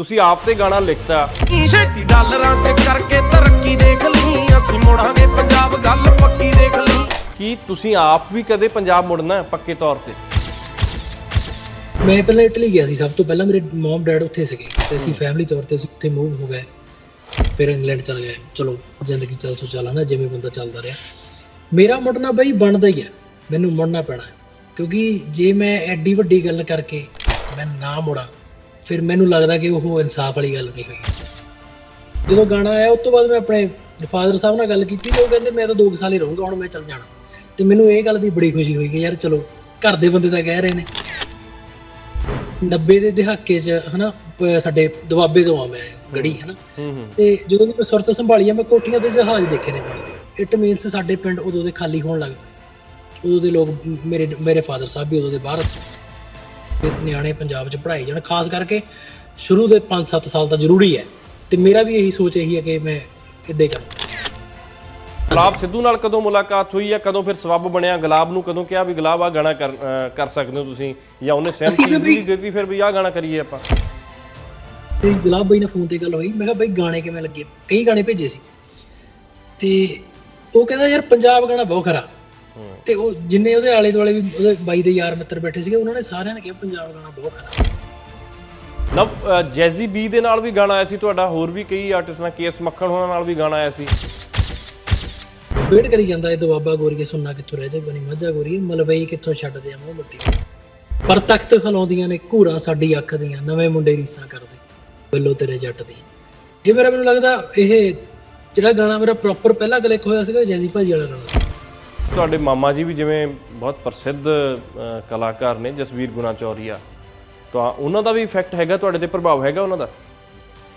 ਤੁਸੀਂ ਆਪ ਤੇ ਗਾਣਾ ਲਿਖਤਾ। ਛੇਤੀ ਡਾਲਰਾਂ ਤੇ ਕਰਕੇ ਤਰੱਕੀ ਦੇਖ ਲਈ। ਅਸੀਂ ਮੁੜਾਂਗੇ ਪੰਜਾਬ ਗੱਲ ਪੱਕੀ ਦੇਖ ਲਈ। ਕੀ ਤੁਸੀਂ ਆਪ ਵੀ ਕਦੇ ਪੰਜਾਬ ਮੁੜਨਾ ਹੈ ਪੱਕੇ ਤੌਰ ਤੇ? ਮੈਂ ਪਹਿਲਾਂ ਇਟਲੀ ਗਿਆ ਸੀ ਸਭ ਤੋਂ ਪਹਿਲਾਂ ਮੇਰੇ ਮਮ ਡੈਡ ਉੱਥੇ ਸੀਗੇ। ਤੇ ਅਸੀਂ ਫੈਮਿਲੀ ਤੌਰ ਤੇ ਅਸੀਂ ਉੱਥੇ ਮੂਵ ਹੋ ਗਏ। ਫਿਰ ਇੰਗਲੈਂਡ ਚਲੇ ਗਏ। ਚਲੋ ਜ਼ਿੰਦਗੀ ਚੱਲ ਸੋ ਚੱਲਾ ਨਾ ਜਿਵੇਂ ਬੰਦਾ ਚੱਲਦਾ ਰਿਹਾ। ਮੇਰਾ ਮੁੜਨਾ ਬਈ ਬਣਦਾ ਹੀ ਹੈ। ਮੈਨੂੰ ਮੁੜਨਾ ਪੈਣਾ ਹੈ। ਕਿਉਂਕਿ ਜੇ ਮੈਂ ਐਡੀ ਵੱਡੀ ਗੱਲ ਕਰਕੇ ਮੈਂ ਨਾ ਮੁੜਾਂ ਫਿਰ ਮੈਨੂੰ ਲੱਗਦਾ ਕਿ ਉਹ ਇਨਸਾਫ ਵਾਲੀ ਗੱਲ ਨਹੀਂ ਹੋਈ। ਜਦੋਂ ਗਾਣਾ ਆਇਆ ਉਸ ਤੋਂ ਬਾਅਦ ਮੈਂ ਆਪਣੇ ਫਾਦਰ ਸਾਹਿਬ ਨਾਲ ਗੱਲ ਕੀਤੀ ਤੇ ਉਹ ਕਹਿੰਦੇ ਮੈਂ ਤਾਂ 2 ਸਾਲ ਹੀ ਰਹੂੰਗਾ ਹੁਣ ਮੈਂ ਚੱਲ ਜਾਣਾ। ਤੇ ਮੈਨੂੰ ਇਹ ਗੱਲ ਦੀ ਬੜੀ ਖੁਸ਼ੀ ਹੋਈ ਕਿ ਯਾਰ ਚਲੋ ਘਰ ਦੇ ਬੰਦੇ ਤਾਂ ਕਹਿ ਰਹੇ ਨੇ। 90 ਦੇ ਦਹਾਕੇ 'ਚ ਹਨਾ ਸਾਡੇ ਦੁਆਬੇ ਤੋਂ ਆ ਮੈਂ ਗੜੀ ਹਨਾ। ਤੇ ਜਦੋਂ ਦੀ ਮੈਂ ਸੁਰਤ ਸੰਭਾਲੀ ਆ ਮੈਂ ਕੋਠੀਆਂ ਤੇ ਜਹਾਜ਼ ਦੇਖੇ ਨੇ ਇਟ ਮੀਨਸ ਸਾਡੇ ਪਿੰਡ ਉਦੋਂ ਦੇ ਖਾਲੀ ਹੋਣ ਲੱਗ ਪਏ ਉਦੋਂ ਦੇ ਲੋਕ ਮੇਰੇ ਮੇਰੇ ਫਾਦਰ ਸਾਹਿਬ ਵੀ ਉਦੋਂ ਦੇ ਬਾਹਰ ਨਿਆਣੇ ਪੰਜਾਬ 'ਚ ਪੜ੍ਹਾਈ ਜਾਣ ਖਾਸ ਕਰਕੇ ਸ਼ੁਰੂ ਦੇ 5-7 ਸਾਲ ਤਾਂ ਜ਼ਰੂਰੀ ਹੈ। ਤੇ ਮੇਰਾ ਵੀ ਇਹੀ ਸੋਚ ਇਹੀ ਹੈ ਕਿ ਮੈਂ ਇੱਦਾਂ ਹੀ ਕਰਾਂ। ਗੁਲਾਬ ਸਿੱਧੂ ਨਾਲ ਕਦੋਂ ਮੁਲਾਕਾਤ ਹੋਈ ਹੈ ਕਦੋਂ ਫਿਰ ਸਬੱਬ ਬਣਿਆ? ਗੁਲਾਬ ਨੂੰ ਕਦੋਂ ਕਿਹਾ ਵੀ ਗੁਲਾਬ ਆ ਗਾਣਾ ਕਰ ਅਹ ਕਰ ਸਕਦੇ ਹੋ ਤੁਸੀਂ? ਜਾਂ ਉਹਨੇ ਸਹਿਮਤੀ ਅਸੀਂ ਵੀ- ਵੀ ਦਿੱਤੀ ਫਿਰ ਵੀ ਆਹ ਗਾਣਾ ਕਰੀਏ ਆਪਾਂ? ਤੇ ਗੁਲਾਬ ਬਾਈ ਨਾਲ ਫੋਨ ਤੇ ਗੱਲ ਹੋਈ। ਮੈਂ ਕਿਹਾ ਬਾਈ ਗਾਣੇ ਕਿਵੇਂ ਲੱਗੇ? ਕਈ ਗਾਣੇ ਭੇਜੇ ਸੀ। ਤੇ ਉਹ ਕਹਿੰਦਾ ਯਾਰ ਪੰਜਾਬ ਗਾਣਾ ਬਹੁਤ ਖਰਾ। ਤੇ ਉਹ ਜਿੰਨੇ ਉਹਦੇ ਆਲੇ ਦੁਆਲੇ ਵੀ ਉਹਦੇ ਬਾਈ ਦੇ ਯਾਰ ਮਿੱਤਰ ਬੈਠੇ ਸੀਗੇ ਉਹਨਾਂ ਨੇ ਸਾਰਿਆਂ ਨੇ ਕਿਹਾ ਪੰਜਾਬ ਗਾਣਾ ਬਹੁਤ ਖਰਾ ਨਵ ਅਹ ਜੈਜ਼ੀ ਬੀ ਦੇ ਨਾਲ ਵੀ ਗਾਣਾ ਆਇਆ ਸੀ ਤੁਹਾਡਾ ਹੋਰ ਵੀ ਕਈ ਆਰਟਿਸਟ ਨਾਲ ਕੇਸ ਮੱਖਣ ਹੋਣਾ ਨਾਲ ਵੀ ਗਾਣਾ ਆਇਆ ਸੀ। ਵੇਟ ਕਰੀ ਜਾਂਦਾ ਇਹ ਦੁਆਬਾ ਗੋਰੀਏ ਸੁਣਨਾ ਕਿੱਥੋਂ ਰਹਿ ਜਾ ਬਣੀ ਮੱਝਾ ਗੋਰੀਏ ਮਲਵਈ ਕਿੱਥੋਂ ਛੱਡਦੇ ਆ ਮੂੰਹ ਮਿੱਟੀ। ਪਰ ਤਖਤ ਖਲਾਉਂਦੀਆਂ ਨੇ ਘੂਰਾ ਸਾਡੀ ਅੱਖ ਦੀਆਂ ਨਵੇਂ ਮੁੰਡੇ ਰੀਸਾਂ ਕਰਦੇ ਬੱਲੋ ਤੇਰੇ ਜੱਟ ਦੀ। ਇਹ ਮੇਰਾ ਮੈਨੂੰ ਲੱਗਦਾ ਇਹ ਜਿਹੜਾ ਗਾਣਾ ਮੇਰਾ ਪ੍ਰੋਪਰ ਪਹਿਲਾ ਕਲਿੱਕ ਹੋਇਆ ਸੀਗਾ ਜੈਜ਼ੀ ਭਾਜੀ ਵਾਲਾ ਗਾਣਾ ਤੁਹਾਡੇ ਮਾਮਾ ਜੀ ਵੀ ਜਿਵੇਂ ਬਹੁਤ ਪ੍ਰਸਿੱਧ ਕਲਾਕਾਰ ਨੇ ਜਸਵੀਰ ਗੁਨਾ ਚੌਰੀਆ ਤਾਂ ਉਹਨਾਂ ਦਾ ਵੀ ਇਫੈਕਟ ਹੈਗਾ ਤੁਹਾਡੇ ਤੇ ਪ੍ਰਭਾਵ ਹੈਗਾ ਉਹਨਾਂ ਦਾ?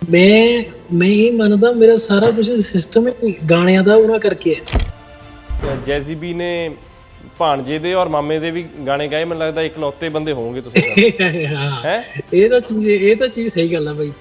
ਮੈਂ ਮੈਂ ਇਹ ਮੰਨਦਾ ਮੇਰਾ ਸਾਰਾ ਕੁਝ ਸਿਸਟਮ ਹੀ ਗਾਣਿਆਂ ਦਾ ਉਹਨਾਂ ਕਰਕੇ ਹੈ। ਜੈਜ਼ੀ ਬੀ ਨੇ ਭਾਣਜੇ ਦੇ ਔਰ ਮਾਮੇ ਦੇ ਵੀ ਗਾਣੇ ਗਾਏ ਮੈਨੂੰ ਲੱਗਦਾ ਇਕਲੌਤੇ ਬੰਦੇ ਹੋਵੋਗੇ ਤੁਸੀਂ ਹਾਂ ਹੈ? ਇਹ ਤਾਂ ਚੀਜ਼ ਇਹ ਤਾਂ ਚੀਜ਼ ਸਹੀ ਗੱਲ ਆ ਬਾਈ।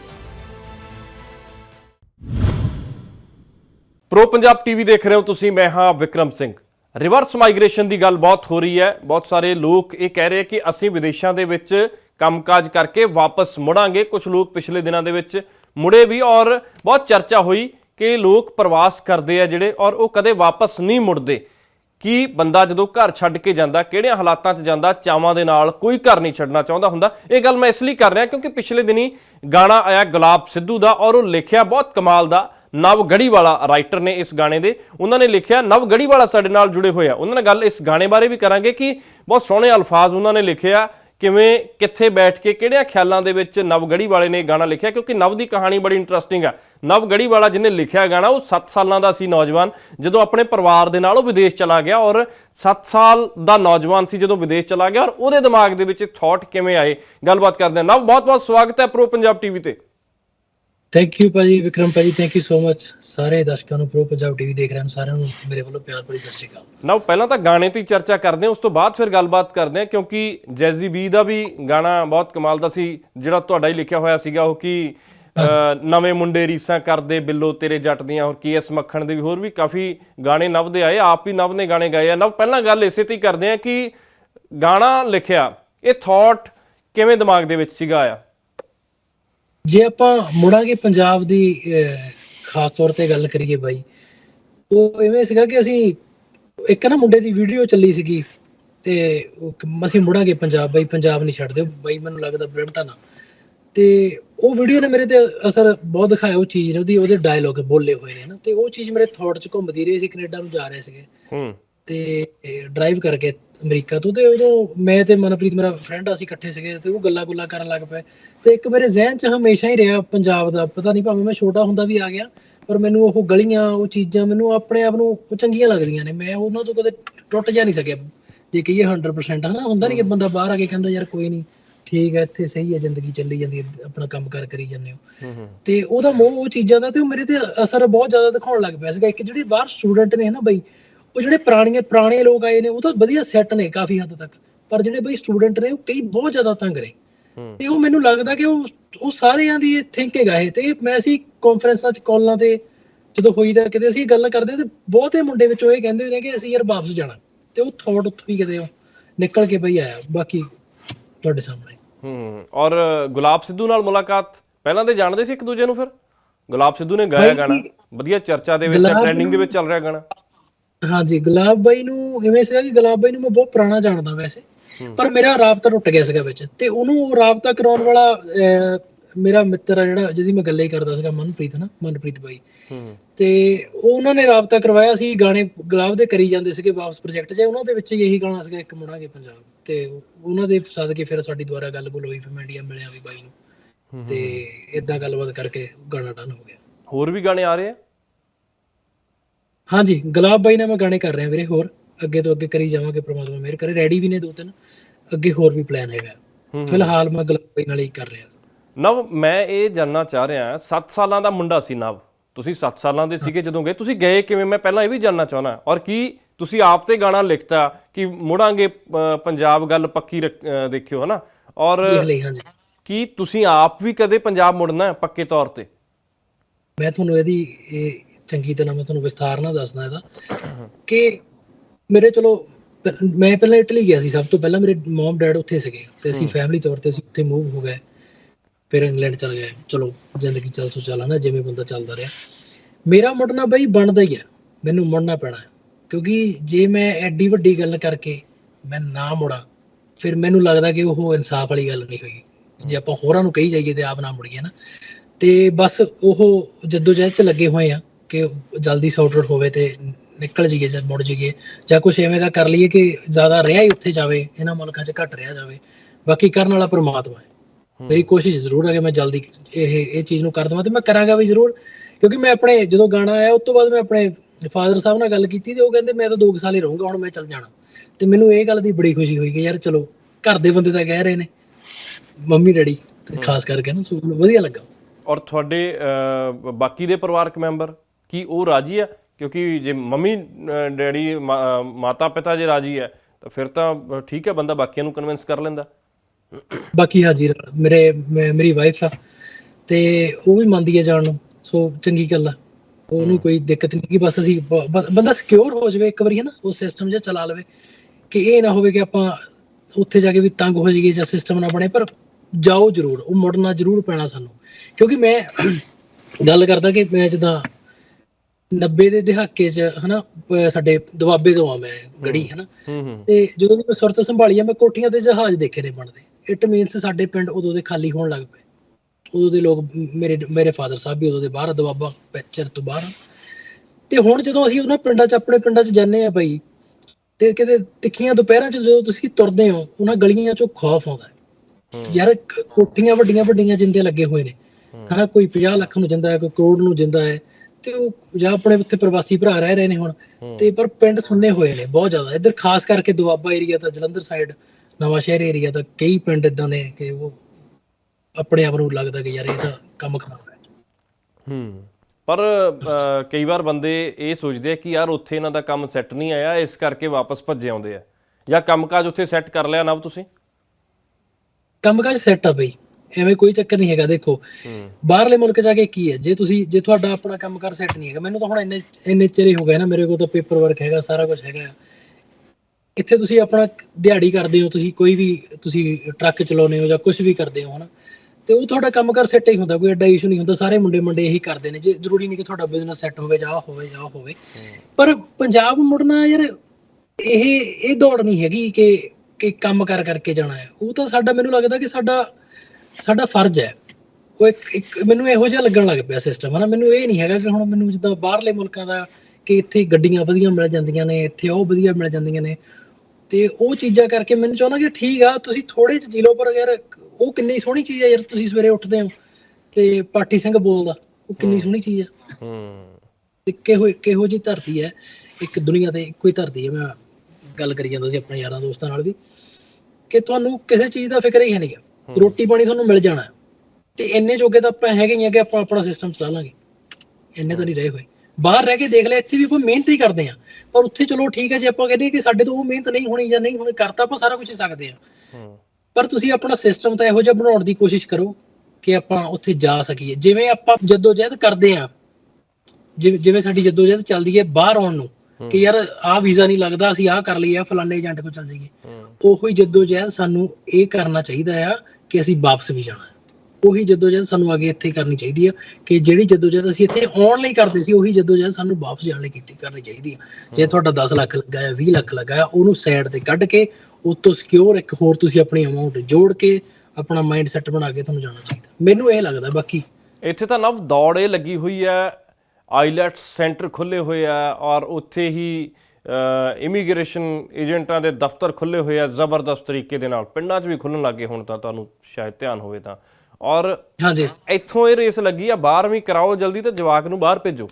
ਪ੍ਰੋ ਪੰਜਾਬ ਟੀਵੀ ਦੇਖ ਰਹੇ ਹੋ ਤੁਸੀਂ ਮੈਂ ਹਾਂ ਵਿਕਰਮ ਸਿੰਘ। ਰਿਵਰਸ ਮਾਈਗ੍ਰੇਸ਼ਨ ਦੀ ਗੱਲ ਬਹੁਤ ਹੋ ਰਹੀ ਹੈ। ਬਹੁਤ ਸਾਰੇ ਲੋਕ ਇਹ ਕਹਿ ਰਹੇ ਕਿ ਅਸੀਂ ਵਿਦੇਸ਼ਾਂ ਦੇ ਵਿੱਚ ਕੰਮਕਾਜ ਕਰਕੇ ਵਾਪਸ ਮੁੜਾਂਗੇ। ਕੁਝ ਲੋਕ ਪਿਛਲੇ ਦਿਨਾਂ ਦੇ ਵਿੱਚ ਮੁੜੇ ਵੀ ਔਰ ਬਹੁਤ ਚਰਚਾ ਹੋਈ ਕਿ ਲੋਕ ਪ੍ਰਵਾਸ ਕਰਦੇ ਆ ਜਿਹੜੇ ਔਰ ਉਹ ਕਦੇ ਵਾਪਸ ਨਹੀਂ ਮੁੜਦੇ। ਕਿ ਬੰਦਾ ਜਦੋਂ ਘਰ ਛੱਡ ਕੇ ਜਾਂਦਾ, ਕਿਹੜਿਆਂ ਹਾਲਾਤਾਂ 'ਚ ਜਾਂਦਾ, ਚਾਵਾਂ ਦੇ ਨਾਲ ਕੋਈ ਘਰ ਨਹੀਂ ਛੱਡਣਾ ਚਾਹੁੰਦਾ ਹੁੰਦਾ, ਇਹ ਗੱਲ ਮੈਂ ਇਸ ਲਈ ਕਰ ਰਿਹਾ ਕਿਉਂਕਿ ਪਿਛਲੇ ਦਿਨੀ ਗਾਣਾ ਆਇਆ ਗੁਲਾਬ ਸਿੱਧੂ ਦਾ ਔਰ ਉਹ ਲਿਖਿਆ ਬਹੁਤ ਕਮਾਲ ਦਾ। ਨਵ ਗੜੀ ਵਾਲਾ ਰਾਈਟਰ ਨੇ ਇਸ ਗਾਣੇ ਦੇ। ਉਹਨਾਂ ਨੇ ਲਿਖਿਆ ਨਵ ਗੜੀ ਵਾਲਾ ਸਾਡੇ ਨਾਲ ਜੁੜੇ ਹੋਏ ਆ। ਉਹਨਾਂ ਨਾਲ ਗੱਲ ਇਸ ਗਾਣੇ ਬਾਰੇ ਵੀ ਕਰਾਂਗੇ ਕਿ ਬਹੁਤ ਸੋਹਣੇ ਅਲਫਾਜ਼ ਉਹਨਾਂ ਨੇ ਲਿਖਿਆ, ਕਿਵੇਂ, ਕਿੱਥੇ ਬੈਠ ਕੇ, ਕਿਹੜਿਆਂ ਖਿਆਲਾਂ ਦੇ ਵਿੱਚ ਨਵ ਗੜੀ ਵਾਲੇ ਨੇ ਗਾਣਾ ਲਿਖਿਆ, ਕਿਉਂਕਿ ਨਵ ਦੀ ਕਹਾਣੀ ਬੜੀ ਇੰਟਰਸਟਿੰਗ ਆ। ਨਵ ਗੜੀ ਵਾਲਾ ਜਿਹਨੇ ਲਿਖਿਆ ਗਾਣਾ, ਉਹ 7 ਸਾਲਾਂ ਦਾ ਸੀ ਨੌਜਵਾਨ। ਜਦੋਂ ਆਪਣੇ ਪਰਿਵਾਰ ਦੇ ਨਾਲ ਉਹ ਵਿਦੇਸ਼ ਚਲਾ ਗਿਆ ਔਰ 7 ਸਾਲ ਦਾ ਨੌਜਵਾਨ ਸੀ ਜਦੋਂ ਵਿਦੇਸ਼ ਚਲਾ ਗਿਆ ਔਰ ਉਹਦੇ ਦਿਮਾਗ ਦੇ ਵਿੱਚ ਥਾਟ ਕਿਵੇਂ ਆਏ? ਗੱਲਬਾਤ ਕਰਦੇ ਹਾਂ। ਨਵ ਬਹੁਤ ਬਹੁਤ ਸਵਾਗਤ ਹੈ ਪ੍ਰੋ ਪੰਜਾਬ ਟੀਵੀ ਤੇ। ਥੈਂਕ ਯੂ ਭਾਜੀ ਵਿਕਰਮ ਭਾਜੀ ਥੈਂਕ ਯੂ ਸੋ ਮਚ ਸਾਰੇ ਦਰਸ਼ਕਾਂ ਨੂੰ ਪ੍ਰੋ ਪੰਜਾਬ ਟੀਵੀ ਦੇਖ ਰਹੇ ਹਨ ਸਾਰਿਆਂ ਨੂੰ ਮੇਰੇ ਵੱਲੋਂ ਪਿਆਰ ਭਰੀ ਸਤਿ ਸ਼੍ਰੀ ਅਕਾਲ। ਨਾ ਪਹਿਲਾਂ ਤਾਂ ਗਾਣੇ ਹੀ ਚਰਚਾ ਕਰਦੇ ਹਾਂ ਉਸ ਤੋਂ ਬਾਅਦ ਫਿਰ ਗੱਲਬਾਤ ਕਰਦੇ ਹਾਂ ਕਿਉਂਕਿ ਜੈਜ਼ੀ ਬੀ ਦਾ ਵੀ ਗਾਣਾ ਬਹੁਤ ਕਮਾਲ ਦਾ ਸੀ ਜਿਹੜਾ ਤੁਹਾਡਾ ਹੀ ਲਿਖਿਆ ਹੋਇਆ ਸੀਗਾ ਉਹ ਕਿ ਨਵੇਂ ਮੁੰਡੇ ਰੀਸਾਂ ਕਰਦੇ ਬਿੱਲੋ ਤੇਰੇ ਜੱਟ ਦੀਆਂ ਹੋਰ ਕੇਐਸ ਮੱਖਣ ਦੇ ਵੀ ਹੋਰ ਵੀ ਕਾਫੀ ਗਾਣੇ ਨਵ ਦੇ ਆਏ ਆਪ ਵੀ ਨਵ ਨੇ ਗਾਣੇ ਗਾਏ ਆ। ਨਵ ਪਹਿਲਾਂ ਗੱਲ ਇਸੇ ਤੇ ਹੀ ਕਰਦੇ ਹਾਂ ਕਿ ਗਾਣਾ ਲਿਖਿਆ ਇਹ ਥਾਟ ਕਿਵੇਂ ਦਿਮਾਗ ਦੇ ਵਿੱਚ ਸੀਗਾ ਆਇਆ? ਜੇ ਆਪਾਂ ਮੁੜਾਂਗੇ ਪੰਜਾਬ ਦੀ ਖਾਸ ਤੌਰ ਤੇ ਗੱਲ ਕਰੀਏ ਬਾਈ, ਉਹ ਐਵੇਂ ਸੀਗਾ ਕਿ ਅਸੀਂ ਇੱਕ ਨਾ ਮੁੰਡੇ ਦੀ ਵੀਡੀਓ ਚੱਲੀ ਸੀਗੀ ਤੇ ਅਸੀਂ ਮੁੜਾਂਗੇ ਪੰਜਾਬ, ਬਾਈ ਪੰਜਾਬ ਨਹੀਂ ਛੱਡਦੇ ਬਾਈ ਮੈਨੂੰ ਲੱਗਦਾ ਬ੍ਰੈਂਟਨ ਆ। ਤੇ ਉਹ ਵੀਡੀਓ ਨੇ ਮੇਰੇ ਤੇ ਅਸਰ ਬਹੁਤ ਦਿਖਾਇਆ, ਉਹ ਚੀਜ਼ ਨੇ ਉਹਦੀ, ਉਹਦੇ ਡਾਇਲੋਗ ਬੋਲੇ ਹੋਏ ਨੇ ਨਾ, ਤੇ ਉਹ ਚੀਜ਼ ਮੇਰੇ ਥਾਟ 'ਚ ਘੁੰਮਦੀ ਰਹੀ ਸੀ, ਕੈਨੇਡਾ ਨੂੰ ਜਾ ਰਹੇ ਸੀਗੇ। ਹੂੰ। ਤੇ ਡਰਾਈਵ ਕਰਕੇ ਅਮਰੀਕਾ ਤੋਂ ਤੇ ਉਦੋਂ ਮੈਂ ਤੇ ਮਨਪ੍ਰੀਤ ਮੇਰਾ ਫਰੈਂਡ ਅਸੀਂ ਇਕੱਠੇ ਸੀਗੇ ਤੇ ਉਹ ਗੱਲਾਂ ਗੁੱਲਾਂ ਕਰਨ ਲੱਗ ਪਏ। ਤੇ ਇੱਕ ਮੇਰੇ ਜ਼ਿਹਨ 'ਚ ਹਮੇਸ਼ਾ ਹੀ ਰਿਹਾ ਪੰਜਾਬ ਦਾ ਪਤਾ ਨਹੀਂ ਭਾਵੇਂ ਮੈਂ ਛੋਟਾ ਹੁੰਦਾ ਵੀ ਆ ਗਿਆ ਪਰ ਮੈਨੂੰ ਉਹ ਗਲੀਆਂ ਉਹ ਚੀਜ਼ਾਂ ਮੈਨੂੰ ਆਪਣੇ ਆਪ ਨੂੰ ਉਹ ਚੰਗੀਆਂ ਲੱਗਦੀਆਂ ਨੇ। ਮੈਂ ਉਹਨਾਂ ਤੋਂ ਕਦੇ ਟੁੱਟ ਜਾ ਨਹੀਂ ਸਕਿਆ। ਜੇ ਕਹੀਏ 100% ਹਨਾ ਹੁੰਦਾ ਨਹੀਂ ਕਿ ਬੰਦਾ ਬਾਹਰ ਆ ਕੇ ਕਹਿੰਦਾ ਯਾਰ ਕੋਈ ਨਹੀਂ ਠੀਕ ਹੈ ਇੱਥੇ ਸਹੀ ਹੈ ਜ਼ਿੰਦਗੀ ਚੱਲੀ ਜਾਂਦੀ ਹੈ ਆਪਣਾ ਕੰਮ ਕਾਰ ਕਰੀ ਜਾਂਦੇ ਹੋ। ਤੇ ਉਹਦਾ ਮੋਹ ਉਹ ਚੀਜ਼ਾਂ ਦਾ ਤੇ ਉਹ ਮੇਰੇ ਤੇ ਅਸਰ ਬਹੁਤ ਜ਼ਿਆਦਾ ਦਿਖਾਉਣ ਲੱਗ ਪਿਆ ਸੀਗਾ। ਇੱਕ ਜਿਹੜੀ ਬਾਹਰ ਸਟੂਡੈਂਟ ਨੇ ਨਾ ਬਈ ਉਹ ਜਿਹੜੇ ਪੁਰਾਣੀਆਂ ਪੁਰਾਣੇ ਲੋਕ ਆਏ ਨੇ ਉਹ ਤਾਂ ਵਧੀਆ ਸੈੱਟ ਨੇ ਕਾਫੀ ਹੱਦ ਤੱਕ। ਪਰ ਜਿਹੜੇ ਬਈ ਸਟੂਡੈਂਟ ਨੇ ਉਹ ਕਈ ਬਹੁਤ ਜ਼ਿਆਦਾ ਤੰਗ ਨੇ। ਹੂੰ। ਤੇ ਉਹ ਮੈਨੂੰ ਲੱਗਦਾ ਕਿ ਉਹ ਉਹ ਸਾਰਿਆਂ ਦੀ ਥਿੰਕ ਹੈਗਾ ਇਹ। ਤੇ ਮੈਂ ਅਸੀਂ ਕਾਨਫਰੰਸਾਂ ਚ ਕਾਲਾਂ ਤੇ ਜਦੋਂ ਹੋਈਦਾ ਕਿਤੇ ਅਸੀਂ ਗੱਲ ਕਰਦੇ ਤੇ ਬਹੁਤੇ ਮੁੰਡੇ ਵਿੱਚੋਂ ਇਹ ਕਹਿੰਦੇ ਨੇ ਕਿ ਅਸੀਂ ਯਾਰ ਵਾਪਸ ਜਾਣਾ। ਤੇ ਉਹ ਥਾਟ ਉੱਥੋਂ ਹੀ ਕਿਤੇ ਉਹ ਨਿਕਲ ਕੇ ਬਈ ਆਇਆ ਬਾਕੀ ਤੁਹਾਡੇ ਸਾਹਮਣੇ। ਹੂੰ ਔਰ ਗੁਲਾਬ ਸਿੱਧੂ ਨਾਲ ਮੁਲਾਕਾਤ ਪਹਿਲਾਂ ਤੇ ਜਾਣਦੇ ਸੀ ਇੱਕ ਦੂਜੇ ਨੂੰ ਫਿਰ? ਗੁਲਾਬ ਸਿੱਧੂ ਨੇ ਗਾਇਆ ਗਾਣਾ। ਵਧੀਆ ਚਰਚਾ ਦੇ ਵਿੱਚ ਟ੍ਰੈਂਡਿੰਗ ਦੇ ਵਿੱਚ ਚੱਲ ਰਿਹਾ ਗਾਣਾ। ਹਾਂਜੀ ਗੁਲਾਬ ਬਾਈ ਨੂੰ ਇਵੇਂ ਸੀਗਾ ਕਿ ਗੁਲਾਬ ਬਾਈ ਨੂੰ ਮੈਂ ਬਹੁਤ ਪੁਰਾਣਾ ਜਾਣਦਾ ਵੈਸੇ ਪਰ ਮੇਰਾ ਰਾਬਤਾ ਟੁੱਟ ਗਿਆ ਸੀਗਾ ਵਿੱਚ ਤੇ ਉਹਨੂੰ ਉਹ ਰਾਬਤਾ ਕਰਾਉਣ ਵਾਲਾ ਮੇਰਾ ਮਿੱਤਰ ਆ ਜਿਹੜਾ ਜਿਹਦੀ ਮੈਂ ਗੱਲਾਂ ਕਰਦਾ ਸੀਗਾ ਮਨਪ੍ਰੀਤ ਨਾ ਮਨਪ੍ਰੀਤ ਬਾਈ। ਤੇ ਉਹ ਉਹਨਾਂ ਨੇ ਰਾਬਤਾ ਕਰਵਾਇਆ ਸੀ ਗਾਣੇ ਗੁਲਾਬ ਦੇ ਕਰੀ ਜਾਂਦੇ ਸੀਗੇ ਵਾਪਸ ਪ੍ਰੋਜੈਕਟ 'ਚ ਉਹਨਾਂ ਦੇ ਵਿੱਚ ਹੀ ਇਹੀ ਗਾਣਾ ਸੀਗਾ ਇੱਕ ਮੁੜਾਂਗੇ ਪੰਜਾਬ। ਤੇ ਉਹਨਾਂ ਦੇ ਸਦਕੇ ਫਿਰ ਸਾਡੀ ਦੁਬਾਰਾ ਗੱਲ ਗੁੱਲ ਹੋਈ ਫਿਰ ਮੈਂ ਇੰਡੀਆ ਮਿਲਿਆ ਵੀ ਬਾਈ ਨੂੰ। ਤੇ ਇਦਾਂ ਗੱਲਬਾਤ ਕਰਕੇ ਗਾਣਾ ਡਨ ਹੋ ਗਿਆ। ਹੋਰ ਵੀ ਗਾਣੇ ਆ ਰਹੇ ਆ? ਹਾਂਜੀ ਗੁਲਾਬ ਬਾਈ ਨਾਲ ਮੈਂ ਗਾਣੇ ਕਰ ਰਿਹਾ ਵੀਰੇ ਹੋਰ। ਅੱਗੇ ਤੋਂ ਅੱਗੇ ਕਰੀ ਜਾਵਾਂਗੇ ਪ੍ਰਮਾਤਮਾ ਮੇਰੇ ਕਰੇ। ਰੈਡੀ ਵੀ ਨੇ ਦੋ ਤਿੰਨ ਅੱਗੇ ਹੋਰ ਵੀ ਪਲਾਨ ਹੈਗਾ। ਫਿਲਹਾਲ ਮੈਂ ਗੁਲਾਬ ਬਾਈ ਨਾਲ ਹੀ ਕਰ ਰਿਹਾ। ਨਵ ਮੈਂ ਇਹ ਜਾਨਣਾ ਚਾਹ ਰਿਹਾ 7 ਸਾਲਾਂ ਦਾ ਮੁੰਡਾ ਸੀ ਨਵ। ਤੁਸੀਂ 7 ਸਾਲਾਂ ਦੇ ਸੀਗੇ ਜਦੋਂ ਗਏ। ਤੁਸੀਂ ਗਏ ਕਿਵੇਂ? ਮੈਂ ਪਹਿਲਾਂ ਇਹ ਵੀ ਜਾਨਣਾ ਚਾਹੁੰਦਾ। ਔਰ ਕੀ ਤੁਸੀਂ ਆਪ ਤੇ ਗਾਣਾ ਲਿਖਤਾ ਕਿ ਮੁੜਾਂਗੇ ਪੰਜਾਬ ਗੱਲ ਪੱਕੀ ਦੇਖਿਓ ਹਨਾ? ਔਰ ਕੀ ਤੁਸੀਂ ਆਪ ਵੀ ਕਦੇ ਪੰਜਾਬ ਮੁੜਨਾ ਪੱਕੇ ਤੌਰ ਤੇ? ਮੈਂ ਤੁਹਾਨੂੰ ਇਹਦੀ ਇਹ ਚੰਗੀ ਤਰ੍ਹਾਂ ਮੈਂ ਤੁਹਾਨੂੰ ਵਿਸਥਾਰ ਨਾਲ ਦੱਸਦਾ ਇਹਦਾ ਕਿ ਮੇਰੇ ਚਲੋ ਮੈਂ ਪਹਿਲਾਂ ਇਟਲੀ ਗਿਆ ਸੀ ਸਭ ਤੋਂ ਪਹਿਲਾਂ ਮੇਰੇ ਮਮ ਡੈਡ ਉੱਥੇ ਸੀਗੇ ਤੇ ਅਸੀਂ ਫੈਮਿਲੀ ਤੌਰ ਤੇ ਅਸੀਂ ਉੱਥੇ ਮੂਵ ਹੋ ਗਏ ਫਿਰ ਇੰਗਲੈਂਡ ਚਲ ਗਏ। ਚਲੋ ਜ਼ਿੰਦਗੀ ਚੱਲ ਸੋ ਚੱਲਾ ਨਾ ਜਿਵੇਂ ਬੰਦਾ ਚੱਲਦਾ ਰਿਹਾ। ਮੇਰਾ ਮੁੜਨਾ ਬਈ ਬਣਦਾ ਹੀ ਆ ਮੈਨੂੰ ਮੁੜਨਾ ਪੈਣਾ ਹੈ। ਕਿਉਂਕਿ ਜੇ ਮੈਂ ਐਡੀ ਵੱਡੀ ਗੱਲ ਕਰਕੇ ਮੈਂ ਨਾ ਮੁੜਾਂ ਫਿਰ ਮੈਨੂੰ ਲੱਗਦਾ ਕਿ ਉਹ ਇਨਸਾਫ ਵਾਲੀ ਗੱਲ ਨਹੀਂ ਹੋਈ ਜੇ ਆਪਾਂ ਹੋਰਾਂ ਨੂੰ ਕਹੀ ਜਾਈਏ ਤੇ ਆਪ ਨਾ ਮੁੜੀਏ ਨਾ। ਤੇ ਬਸ ਉਹ ਜਦੋਂ ਜਹਿਦ ਚ ਲੱਗੇ ਹੋਏ ਆ। ਕਿ ਜਲਦੀ ਸੌਟ ਆਊਟ ਹੋਵੇ ਤੇ ਨਿਕਲ ਜਾਈਏ ਜਾਂ ਮੁੜ ਜਾਈਏ ਜਾਂ ਕੁਝ ਐਵੇਂ ਦਾ ਕਰ ਲਈਏ ਕਿ ਜ਼ਿਆਦਾ ਰਿਹਾ ਹੀ ਉੱਥੇ ਜਾਵੇ ਇਹਨਾਂ ਮੁਲਕਾਂ 'ਚ ਘਟ ਰਿਹਾ ਜਾਵੇ। ਬਾਕੀ ਕਰਨ ਵਾਲਾ ਪ੍ਰਮਾਤਮਾ ਹੈ। ਮੇਰੀ ਕੋਸ਼ਿਸ਼ ਜ਼ਰੂਰ ਹੈ ਕਿ ਮੈਂ ਜਲਦੀ ਇਹ ਇਹ ਚੀਜ਼ ਨੂੰ ਕਰ ਦਵਾਂ ਤੇ ਮੈਂ ਕਰਾਂਗਾ ਵੀ ਜ਼ਰੂਰ ਕਿਉਂਕਿ ਮੈਂ ਆਪਣੇ ਜਦੋਂ ਗਾਣਾ ਆਇਆ ਉਸ ਤੋਂ ਬਾਅਦ ਮੈਂ ਆਪਣੇ ਫਾਦਰ ਸਾਹਿਬ ਨਾਲ ਗੱਲ ਕੀਤੀ ਤੇ ਉਹ ਕਹਿੰਦੇ ਮੈਂ ਤਾਂ 2 ਸਾਲ ਹੀ ਰਹੂੰਗਾ ਹੁਣ ਮੈਂ ਚੱਲ ਜਾਣਾ। ਤੇ ਮੈਨੂੰ ਇਹ ਗੱਲ ਦੀ ਬੜੀ ਖੁਸ਼ੀ ਹੋਈ ਕਿ ਯਾਰ ਚਲੋ ਘਰ ਦੇ ਬੰਦੇ ਤਾਂ ਕਹਿ ਰਹੇ ਨੇ ਮੰਮੀ ਡੈਡੀ ਤੇ ਖਾਸ ਕਰਕੇ ਨਾ ਸੋ ਵਧੀਆ ਲੱਗਾ। ਔਰ ਤੁਹਾਡੇ ਬਾਕੀ ਦੇ ਪਰਿਵਾਰਕ ਮੈਂਬਰ? ਕੀ ਉਹ ਰਾਜੀ ਆ? ਕਿਉਂਕਿ ਜੇ ਮੰਮੀ ਡੈਡੀ ਮਾਤਾ ਪਿਤਾ ਜੇ ਰਾਜੀ ਹੈ ਤਾਂ ਫਿਰ ਤਾਂ ਠੀਕ ਹੈ ਬੰਦਾ ਬਾਕੀਆਂ ਨੂੰ ਕਨਵਿੰਸ ਕਰ ਲੈਂਦਾ। ਬਾਕੀ ਹਾਜੀ ਮੇਰੇ ਮੇਰੀ ਵਾਈਫ ਆ ਤੇ ਉਹ ਵੀ ਮੰਨਦੀ ਹੈ ਜਾਣ ਨੂੰ ਸੋ ਚੰਗੀ ਗੱਲ ਆ। ਉਹਨੂੰ ਕੋਈ ਦਿੱਕਤ ਨਹੀਂ ਕਿ ਬਸ ਅਸੀਂ ਬੰਦਾ ਸਿਕਿਉਰ ਹੋ ਜਾਵੇ ਇੱਕ ਵਾਰੀ ਹੈ ਨਾ ਉਹ ਸਿਸਟਮ ਜਿਹਾ ਚਲਾ ਲਵੇ। ਕਿ ਇਹ ਨਾ ਹੋਵੇ ਕਿ ਆਪਾਂ ਉੱਥੇ ਜਾ ਕੇ ਵੀ ਤੰਗ ਹੋ ਜਾਈਏ ਜਾਂ ਸਿਸਟਮ ਨਾ ਬਣੇ ਪਰ ਜਾਓ ਜ਼ਰੂਰ ਉਹ ਮੁੜਨਾ ਜ਼ਰੂਰ ਪੈਣਾ ਸਾਨੂੰ। ਕਿਉਂਕਿ ਮੈਂ ਗੱਲ ਕਰਦਾ ਕਿ ਮੈਂ ਜਦਾਂ 90 ਦੇ ਦਹਾਕੇ 'ਚ ਹਨਾ ਸਾਡੇ ਦੁਆਬੇ ਤੋਂ ਆ ਮੈਂ ਗੜੀ ਹਨਾ। ਤੇ ਜਦੋਂ ਮੈਂ ਸੁਰਤ ਸੰਭਾਲੀ ਆ ਮੈਂ ਕੋਠੀਆਂ ਤੇ ਜਹਾਜ਼ ਦੇਖੇ ਨੇ ਬਣਦੇ। ਇਟ ਮੀਨਸ ਸਾਡੇ ਪਿੰਡ ਉਦੋਂ ਦੇ ਖਾਲੀ ਹੋਣ ਲੱਗ ਪਏ। ਉਦੋਂ ਦੇ ਲੋਕ ਮੇਰੇ ਮੇਰੇ ਫਾਦਰ ਸਾਹਿਬ ਵੀ ਉਦੋਂ ਦੇ ਬਾਹਰ ਦਵਾਬਾ ਪੈਚਰ ਤੋਂ ਬਾਹਰ। ਤੇ ਹੁਣ ਜਦੋਂ ਅਸੀਂ ਉਹਨਾਂ ਪਿੰਡਾਂ 'ਚ ਆਪਣੇ ਪਿੰਡਾਂ 'ਚ ਜਾਂਦੇ ਆ ਭਾਈ ਤੇ ਕਿਤੇ ਤਿੱਖੀਆਂ ਦੁਪਹਿਰਾਂ 'ਚ ਜਦੋਂ ਤੁਸੀਂ ਤੁਰਦੇ ਹੋ ਉਹਨਾਂ ਗਲੀਆਂ 'ਚੋਂ ਖੌਫ ਆਉਂਦਾ ਯਾਰ ਕੋਠੀਆਂ ਵੱਡੀਆਂ ਵੱਡੀਆਂ ਜਿੰਦੇ ਲੱਗੇ ਹੋਏ ਨੇ। ਹਨਾ ਕੋਈ 50 ਲੱਖ ਨੂੰ ਜਿੰਦਾ ਹੈ ਕੋਈ ਕਰੋੜ ਨੂੰ ਜਿੰਦਾ ਹੈ। ਤੇ ਉਹ ਜਾਂ ਆਪਣੇ ਉੱਥੇ ਪ੍ਰਵਾਸੀ ਭਰਾ ਰਹਿ ਰਹੇ ਨੇ ਹੁਣ ਤੇ ਪਰ ਪਿੰਡ ਸੁੰਨੇ ਹੋਏ ਨੇ ਬਹੁਤ ਜ਼ਿਆਦਾ। ਇੱਧਰ ਖਾਸ ਕਰਕੇ ਦੁਆਬਾ ਏਰੀਆ ਤਾਂ ਜਲੰਧਰ ਸਾਈਡ ਨਵਾਂ ਸ਼ਹਿਰ ਏਰੀਆ ਤਾਂ ਕਈ ਪਿੰਡ ਇਦਾਂ ਨੇ ਕਿ ਉਹ ਆਪਣੇ ਆਪ ਨੂੰ ਲੱਗਦਾ ਕਿ ਯਾਰ ਇਹ ਤਾਂ ਕੰਮ ਖਰਾਬ ਹੈ। ਹੂੰ। ਪਰ ਕਈ ਵਾਰ ਬੰਦੇ ਇਹ ਸੋਚਦੇ ਆ ਕਿ ਯਾਰ ਉੱਥੇ ਇਹਨਾਂ ਦਾ ਕੰਮ ਸੈੱਟ ਨਹੀਂ ਆਇਆ ਇਸ ਕਰਕੇ ਵਾਪਸ ਭੱਜੇ ਆਉਂਦੇ ਆ। ਜਾਂ ਕੰਮਕਾਜ ਉੱਥੇ ਸੈੱਟ ਕਰ ਲਿਆ ਨਵ ਤੁਸੀਂ? ਕੰਮਕਾਜ ਸੈੱਟ ਆ ਬਈ। ਐਵੇਂ ਕੋਈ ਚੱਕਰ ਨਹੀਂ ਹੈਗਾ ਦੇਖੋ। ਬਾਹਰਲੇ ਮੁਲਕ ਜਾ ਕੇ ਕੀ ਹੈ? ਜੇ ਤੁਸੀਂ ਜੇ ਤੁਹਾਡਾ ਆਪਣਾ ਕੰਮਕਾਰ ਸੈੱਟ ਨਹੀਂ ਹੈਗਾ ਮੈਨੂੰ ਤਾਂ ਹੁਣ ਇੰਨੇ ਇੰਨੇ ਚਿਰ ਹੀ ਗਏ ਨਾ ਮੇਰੇ ਕੋਲ ਤਾਂ ਪੇਪਰ ਵਰਕ ਹੈਗਾ ਸਾਰਾ ਕੁਝ ਹੈਗਾ। ਇੱਥੇ ਤੁਸੀਂ ਆਪਣਾ ਦਿਹਾੜੀ ਕਰਦੇ ਹੋ ਤੁਸੀਂ ਕੋਈ ਵੀ ਤੁਸੀਂ ਟਰੱਕ ਚਲਾਉਂਦੇ ਹੋ ਜਾਂ ਕੁਝ ਵੀ ਕਰਦੇ ਹੋ ਹਨਾ? ਤੇ ਉਹ ਤੁਹਾਡਾ ਕੰਮਕਾਰ ਸੈੱਟ ਹੀ ਹੁੰਦਾ ਕੋਈ ਐਡਾ ਇਸ਼ੂ ਨਹੀਂ ਹੁੰਦਾ ਸਾਰੇ ਮੁੰਡੇ ਮੁੰਡੇ ਇਹੀ ਕਰਦੇ ਨੇ। ਜੇ ਜ਼ਰੂਰੀ ਨਹੀਂ ਕਿ ਤੁਹਾਡਾ ਬਿਜ਼ਨਸ ਸੈੱਟ ਹੋਵੇ ਜਾਂ ਹੋਵੇ ਜਾਂ ਹੋਵੇ। ਪਰ ਪੰਜਾਬ ਮੁੜਨਾ ਯਾਰ ਇਹ ਇਹ ਦੌੜ ਨਹੀਂ ਹੈਗੀ ਕਿ ਕਿ ਕੰਮ ਕਰ ਕਰਕੇ ਜਾਣਾ ਹੈ। ਉਹ ਤਾਂ ਸਾਡਾ ਮੈਨੂੰ ਲੱਗਦਾ ਕਿ ਸਾਡਾ ਸਾਡਾ ਫਰਜ਼ ਹੈ। ਉਹ ਇੱਕ ਇੱਕ ਮੈਨੂੰ ਇਹੋ ਜਿਹਾ ਲੱਗਣ ਲੱਗ ਪਿਆ ਸਿਸਟਮ ਹਨਾ। ਮੈਨੂੰ ਇਹ ਨਹੀਂ ਹੈਗਾ ਕਿ ਹੁਣ ਮੈਨੂੰ ਜਿੱਦਾਂ ਬਾਹਰਲੇ ਮੁਲਕਾਂ ਦਾ ਕਿ ਇੱਥੇ ਗੱਡੀਆਂ ਵਧੀਆ ਮਿਲ ਜਾਂਦੀਆਂ ਨੇ ਇੱਥੇ ਉਹ ਵਧੀਆ ਮਿਲ ਜਾਂਦੀਆਂ ਨੇ। ਤੇ ਉਹ ਚੀਜ਼ਾਂ ਕਰਕੇ ਮੈਨੂੰ ਚਾਹੁੰਦਾ ਕਿ ਠੀਕ ਆ ਤੁਸੀਂ ਥੋੜੇ ਜਿਹੇ ਜੀਲੋ ਪਰ ਯਾਰ ਉਹ ਕਿੰਨੀ ਸੋਹਣੀ ਚੀਜ਼ ਹੈ ਯਾਰ ਤੁਸੀਂ ਸਵੇਰੇ ਉੱਠਦੇ ਹੋ ਤੇ ਪਾਟੀ ਸਿੰਘ ਬੋਲਦਾ ਉਹ ਕਿੰਨੀ ਸੋਹਣੀ ਚੀਜ਼ ਹੈ। ਹੂੰ। ਤੇ ਕਿਹੋ ਕਿਹੋ ਜੀ ਧਰਤੀ ਹੈ ਇੱਕ ਦੁਨੀਆ ਤੇ ਇੱਕੋ ਹੀ ਧਰਤੀ ਹੈ। ਮੈਂ ਗੱਲ ਕਰੀ ਜਾਂਦਾ ਸੀ ਆਪਣੇ ਯਾਰਾਂ ਦੋਸਤਾਂ ਨਾਲ ਵੀ ਕਿ ਤੁਹਾਨੂੰ ਕਿਸੇ ਚੀਜ਼ ਦਾ ਫਿਕਰ ਹੀ ਹੈ ਨਹੀਂਗਾ ਰੋਟੀ ਪਾਣੀ ਤੁਹਾਨੂੰ ਮਿਲ ਜਾਣਾ। ਤੇ ਇੰਨੇ ਜੋਗੇ ਤਾਂ ਆਪਾਂ ਹੈਗੇ ਹੀ ਆ ਕਿ ਆਪਾਂ ਆਪਣਾ ਸਿਸਟਮ ਚਲਾ ਲਾਂਗੇ। ਇੰਨੇ ਤਾਂ ਨਹੀਂ ਰਹੇ ਹੋਏ। ਬਾਹਰ ਰਹਿ ਕੇ ਦੇਖ ਲੈ ਇੱਥੇ ਵੀ ਆਪਾਂ ਮਿਹਨਤ ਹੀ ਕਰਦੇ ਆ। ਪਰ ਉੱਥੇ ਚਲੋ ਠੀਕ ਹੈ ਜੇ ਆਪਾਂ ਕਹਿੰਦੇ ਕਿ ਸਾਡੇ ਤੋਂ ਉਹ ਮਿਹਨਤ ਨਹੀਂ ਹੋਣੀ ਜਾਂ ਨਹੀਂ ਹੋਣੀ ਕਰਤਾ ਆਪਾਂ ਸਾਰਾ ਕੁਝ ਹੀ ਸਕਦੇ ਆ। ਪਰ ਤੁਸੀਂ ਆਪਣਾ ਸਿਸਟਮ ਤਾਂ ਇਹੋ ਜਿਹਾ ਬਣਾਉਣ ਦੀ ਕੋਸ਼ਿਸ਼ ਕਰੋ ਕਿ ਆਪਾਂ ਉੱਥੇ ਜਾ ਸਕੀਏ। ਜਿਵੇਂ ਆਪਾਂ ਜਦੋਂ ਜਹਿਦ ਕਰਦੇ ਆ ਜਿਵੇਂ ਸਾਡੀ ਜਦੋਂ ਜਹਿਦ ਚੱਲਦੀ ਹੈ ਬਾਹਰ ਆਉਣ ਨੂੰ ਕਿ ਯਾਰ ਆਹ ਵੀਜ਼ਾ ਨਹੀਂ ਲੱਗਦਾ ਅਸੀਂ ਆਹ ਕਰ ਲਈਏ ਫਲਾਣੇ ਏਜੰਟ ਕੋਲ ਚੱਲ ਜਾਈਏ। ਉਹੋ ਹੀ ਸਾਨੂੰ ਇਹ ਕਰਨਾ ਚਾਹੀਦਾ ਆ ਕਿ ਅਸੀਂ ਵਾਪਸ ਵੀ ਜਾਣਾ। ਹੈ। ਉਹੀ ਜਦੋਜਹਿਦ ਸਾਨੂੰ ਅੱਗੇ ਇੱਥੇ ਕਰਨੀ ਚਾਹੀਦੀ ਆ ਕਿ ਜਿਹੜੀ ਜਦੋਜਹਿਦ ਅਸੀਂ ਇੱਥੇ ਆਉਣ ਲਈ ਕਰਦੇ ਸੀ, ਉਹੀ ਜਦੋਜਹਿਦ ਸਾਨੂੰ ਵਾਪਸ ਜਾਣ ਲਈ ਕੀਤੀ, ਕਰਨੀ ਚਾਹੀਦੀ ਆ। ਜੇ ਤੁਹਾਡਾ 10 ਲੱਖ ਲੱਗਾ ਹੈ 20 ਲੱਖ ਲੱਗਾ ਹੈ ਉਹਨੂੰ ਸਾਈਡ ਤੇ ਕੱਢ ਕੇ, ਉਸ ਤੋਂ ਸਿਕਿਉਰ ਇੱਕ ਹੋਰ ਤੁਸੀਂ ਆਪਣੀ ਅਮਾਉਂਟ ਜੋੜ ਕੇ, ਆਪਣਾ ਮਾਈਂਡ ਸੈਟ ਬਣਾ ਕੇ ਤੁਹਾਨੂੰ ਜਾਣਾ ਚਾਹੀਦਾ। ਮੈਨੂੰ ਇਹ ਲੱਗਦਾ ਬਾਕੀ। ਇੱਥੇ ਤਾਂ ਨਵ ਦੌੜ ਇਹ ਲੱਗੀ ਹੋਈ ਹੈ ਆਈਲੈਟਸ ਸੈਂਟਰ ਖੁੱਲੇ ਹੋਏ ਆ ਔਰ ਉੱਥੇ ਹੀ ਇਮੀਗ੍ਰੇਸ਼ਨ ਏਜੰਟਾਂ ਦੇ ਦਫ਼ਤਰ ਖੁੱਲੇ ਹੋਏ ਆ ਜ਼ਬਰਦਸਤ ਤਰੀਕੇ ਦੇ ਨਾਲ। ਪਿੰਡਾਂ 'ਚ ਵੀ ਖੁੱਲਣ ਲੱਗੇ ਹੁਣ ਤਾਂ ਤੁਹਾਨੂੰ ਸ਼ਾਇਦ ਧਿਆਨ ਹੋਵੇ ਤਾਂ। ਔਰ ਹਾਂਜੀ। ਇੱਥੋਂ ਇਹ ਰੇਸ ਲੱਗੀ ਆ 12ਵੀਂ ਕਰਾਓ ਜਲਦੀ ਤੇ ਜਵਾਕ ਨੂੰ ਬਾਹਰ ਭੇਜੋ।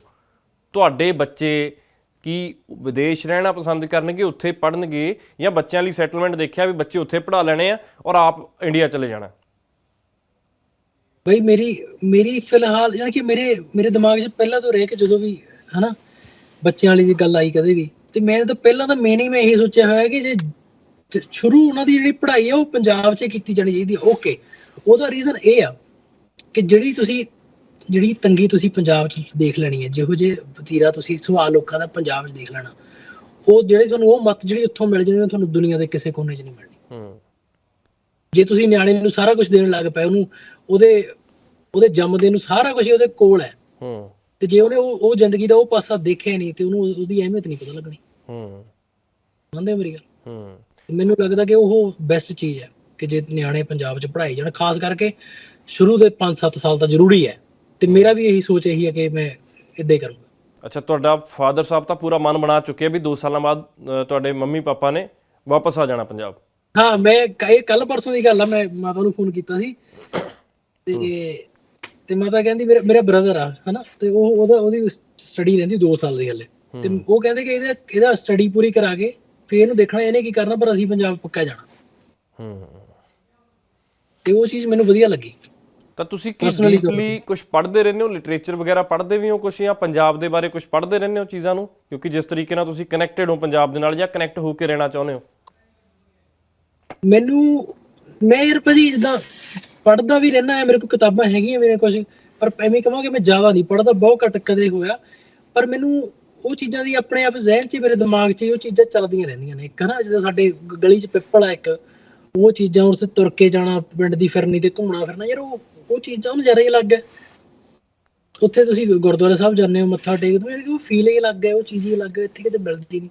ਤੁਹਾਡੇ ਬੱਚੇ ਕੀ ਵਿਦੇਸ਼ ਰਹਿਣਾ ਪਸੰਦ ਕਰਨਗੇ ਉੱਥੇ ਪੜਨਗੇ ਜਾਂ ਬੱਚਿਆਂ ਲਈ ਸੈਟਲਮੈਂਟ ਦੇਖਿਆ ਵੀ ਬੱਚੇ ਉੱਥੇ ਪੜਾ ਲੈਣੇ ਆ ਔਰ ਆਪ ਇੰਡੀਆ ਚਲੇ ਜਾਣਾ? ਬਈ ਮੇਰੀ ਮੇਰੀ ਫਿਲਹਾਲ ਯਾਨੀ ਕਿ ਮੇਰੇ ਮੇਰੇ ਦਿਮਾਗ 'ਚ ਪਹਿਲਾਂ ਤੋਂ ਰਹਿ ਕੇ ਜਦੋਂ ਵੀ ਹਨਾ ਬੱਚਿਆਂ ਵਾਲੀ ਦੀ ਗੱਲ ਆਈ ਕਦੇ ਵੀ ਤੇ ਮੈਂ ਤਾਂ ਪਹਿਲਾਂ ਤਾਂ ਮੇਨ ਹੀ ਮੈਂ ਇਹੀ ਸੋਚਿਆ ਹੋਇਆ ਕਿ ਜੇ ਜ- ਸ਼ੁਰੂ ਉਹਨਾਂ ਦੀ ਜਿਹੜੀ ਪੜ੍ਹਾਈ ਹੈ ਉਹ ਪੰਜਾਬ 'ਚ ਕੀਤੀ ਜਾਣੀ ਚਾਹੀਦੀ ਹੈ ਓਕੇ ਉਹਦਾ ਰੀਜ਼ਨ ਇਹ ਆ ਕਿ ਜਿਹੜੀ ਤੁਸੀਂ ਜਿਹੜੀ ਤੰਗੀ ਤੁਸੀਂ ਪੰਜਾਬ 'ਚ ਦੇਖ ਲੈਣੀ ਹੈ ਜਿਹੋ ਜੇ ਵਤੀਰਾ ਤੁਸੀਂ ਸਵਾਲ ਲੋਕਾਂ ਦਾ ਪੰਜਾਬ 'ਚ ਦੇਖ ਲੈਣਾ ਉਹ ਜਿਹੜੇ ਤੁਹਾਨੂੰ ਉਹ ਮਤ ਜਿਹੜੀ ਉੱਥੋਂ ਮਿਲ ਜਾਣੀ ਉਹ ਤੁਹਾਨੂੰ ਦੁਨੀਆ ਦੇ ਕਿਸੇ ਕੋਨੇ 'ਚ ਨਹੀਂ ਮਿਲਣੀ। ਹੂੰ। ਜੇ ਤੁਸੀਂ ਨਿਆਣੇ ਨੂੰ ਸਾਰਾ ਕੁਝ ਦੇਣ ਲੱਗ ਪਏ ਉਹਨੂੰ ਉਹਦੇ ਉਹਦੇ ਜੰਮਦੇ ਨੂੰ ਸਾਰਾ ਕੁਝ ਉਹਦੇ ਕੋਲ ਹੈ। ਹੂੰ। ਤੇ ਜੇ ਉਹਨੇ ਉਹ ਉਹ ਜ਼ਿੰਦਗੀ ਦਾ ਉਹ ਪਾਸਾ ਦੇਖਿਆ ਨਹੀਂ ਤੇ ਉਹਨੂੰ ਉਹਦੀ ਅਹਿਮੀਅਤ ਨਹੀਂ ਪਤਾ ਲੱਗਣੀ। ਹੂੰ। ਮੰਨਦੇ ਮੇਰੀ ਗੱਲ? ਹੂੰ। ਮੈਨੂੰ ਲੱਗਦਾ ਕਿ ਉਹ ਬੈਸਟ ਚੀਜ਼ ਹੈ ਕਿ ਜੇ ਨਿਆਣੇ ਪੰਜਾਬ 'ਚ ਪੜ੍ਹਾਈ ਜਾਣ ਖਾਸ ਕਰਕੇ ਸ਼ੁਰੂ ਦੇ 5-7 ਸਾਲ ਤਾਂ ਜ਼ਰੂਰੀ ਹੈ ਤੇ ਮੇਰਾ ਵੀ ਇਹੀ ਸੋਚ ਇਹੀ ਹੈ ਕਿ ਮੈਂ ਇਦਾਂ ਹੀ ਕਰੂੰਗਾ। ਅੱਛਾ ਤੁਹਾਡਾ ਫਾਦਰ ਸਾਹਿਬ ਤਾਂ ਪੂਰਾ ਮਨ ਬਣਾ ਚੁੱਕੇ ਆ ਵੀ 2 ਸਾਲਾਂ ਬਾਅਦ ਤੁਹਾਡੇ ਮੰਮੀ ਪਾਪਾ ਨੇ ਵਾਪਸ ਆ ਜਾਣਾ ਪੰਜਾਬ। ਹਾਂ ਮੈਂ ਇਹ ਕੱਲ ਪਰਸੋਂ ਦੀ ਗੱਲ ਆ ਮੈਂ ਮਾਤਾ ਨੂੰ ਫੋਨ ਕੀਤਾ ਸੀ। ਤੇ ਤੇ ਮਾਤਾ ਕਹਿੰਦੀ ਮੇਰਾ ਮੇਰਾ ਬ੍ਰਦਰ ਆ ਹਨਾ? ਤੇ ਉਹ ਉਹਦਾ ਉਹਦੀ ਸਟੱਡੀ ਰਹਿੰਦੀ 2 ਸਾਲ ਦੀ ਹਲੇ। ਤੇ ਉਹ ਕਹਿੰਦੇ ਕਿ ਇਹਦਾ ਇਹਦਾ ਸਟੱਡੀ ਪੂਰੀ ਕਰਾ ਕੇ ਫੇਰ ਇਹਨੂੰ ਦੇਖਣਾ ਇਹਨੇ ਕੀ ਕਰਨਾ ਪਰ ਅਸੀਂ ਪੰਜਾਬ ਪੱਕਾ ਜਾਣਾ। ਹੂੰ। ਤੇ ਉਹ ਚੀਜ਼ ਮੈਨੂੰ ਵਧੀਆ ਲੱਗੀ। ਤਾਂ ਤੁਸੀਂ ਕੀ ਡੀਪਲੀ ਕੁਝ ਪੜ੍ਹਦੇ ਰਹਿੰਦੇ ਹੋ? ਲਿਟਰੇਚਰ ਵਗੈਰਾ ਪੜ੍ਹਦੇ ਵੀ ਹੋ ਕੁਝ ਜਾਂ ਪੰਜਾਬ ਦੇ ਬਾਰੇ ਕੁਝ ਪੜ੍ਹਦੇ ਰਹਿੰਦੇ ਹੋ ਚੀਜ਼ਾਂ ਨੂੰ? ਕਿਉਂਕਿ ਜਿਸ ਤਰੀਕੇ ਨਾਲ ਤੁਸੀਂ ਕਨੈਕਟਡ ਹੋ ਪੰਜਾਬ ਦੇ ਨਾਲ ਜਾਂ ਕਨੈਕਟ ਹੋ ਕੇ ਰਹਿਣਾ ਚਾਹੁੰਦੇ ਹੋ। ਮੈਨੂੰ ਮੈਂ ਯਾਰ ਭਾਜੀ ਜਿੱਦਾਂ ਪੜਦਾ ਵੀ ਰਹਿਣਾ ਹੈ, ਮੇਰੇ ਕੋਲ ਕਿਤਾਬਾਂ ਹੈਗੀਆਂ ਮੇਰੇ ਕੁਝ ਪਰ ਐਵੇਂ ਕਹਾਂਗੇ ਮੈਂ ਜ਼ਿਆਦਾ ਨਹੀਂ ਪੜਦਾ ਬਹੁਤ ਘੱਟ ਕਦੇ ਹੋਇਆ। ਪਰ ਮੈਨੂੰ ਉਹ ਚੀਜ਼ਾਂ ਦੀ ਆਪਣੇ ਆਪ ਜ਼ਿਹਨ 'ਚ ਮੇਰੇ ਦਿਮਾਗ 'ਚ ਉਹ ਚੀਜ਼ਾਂ ਚੱਲਦੀਆਂ ਰਹਿੰਦੀਆਂ ਨੇ। ਇੱਕ ਨਾ, ਜਿੱਦਾਂ ਸਾਡੇ ਗਲੀ 'ਚ ਪਿੱਪਲ ਆ ਇੱਕ, ਉਹ ਚੀਜ਼ਾਂ ਉਸ ਤੁਰ ਕੇ ਜਾਣਾ, ਪਿੰਡ ਦੀ ਫਿਰਨੀ ਤੇ ਘੁੰਮਣਾ ਫਿਰਨਾ, ਯਾਰ ਉਹ ਉਹ ਚੀਜ਼ਾਂ ਉਹਨੂੰ ਜ਼ਿਆਦਾ ਹੀ ਲੱਗ ਹੈ। ਉੱਥੇ ਤੁਸੀਂ ਗੁਰਦੁਆਰਾ ਸਾਹਿਬ ਜਾਂਦੇ ਹੋ, ਮੱਥਾ ਟੇਕਦੇ ਹੋ ਯਾਰ ਉਹ ਫੀਲ ਹੀ ਲੱਗ ਗਿਆ ਉਹ ਚੀਜ਼ ਹੀ ਲੱਗ ਹੈ, ਇੱਥੇ ਕਿਤੇ ਮਿਲਦੀ ਨਹੀਂ।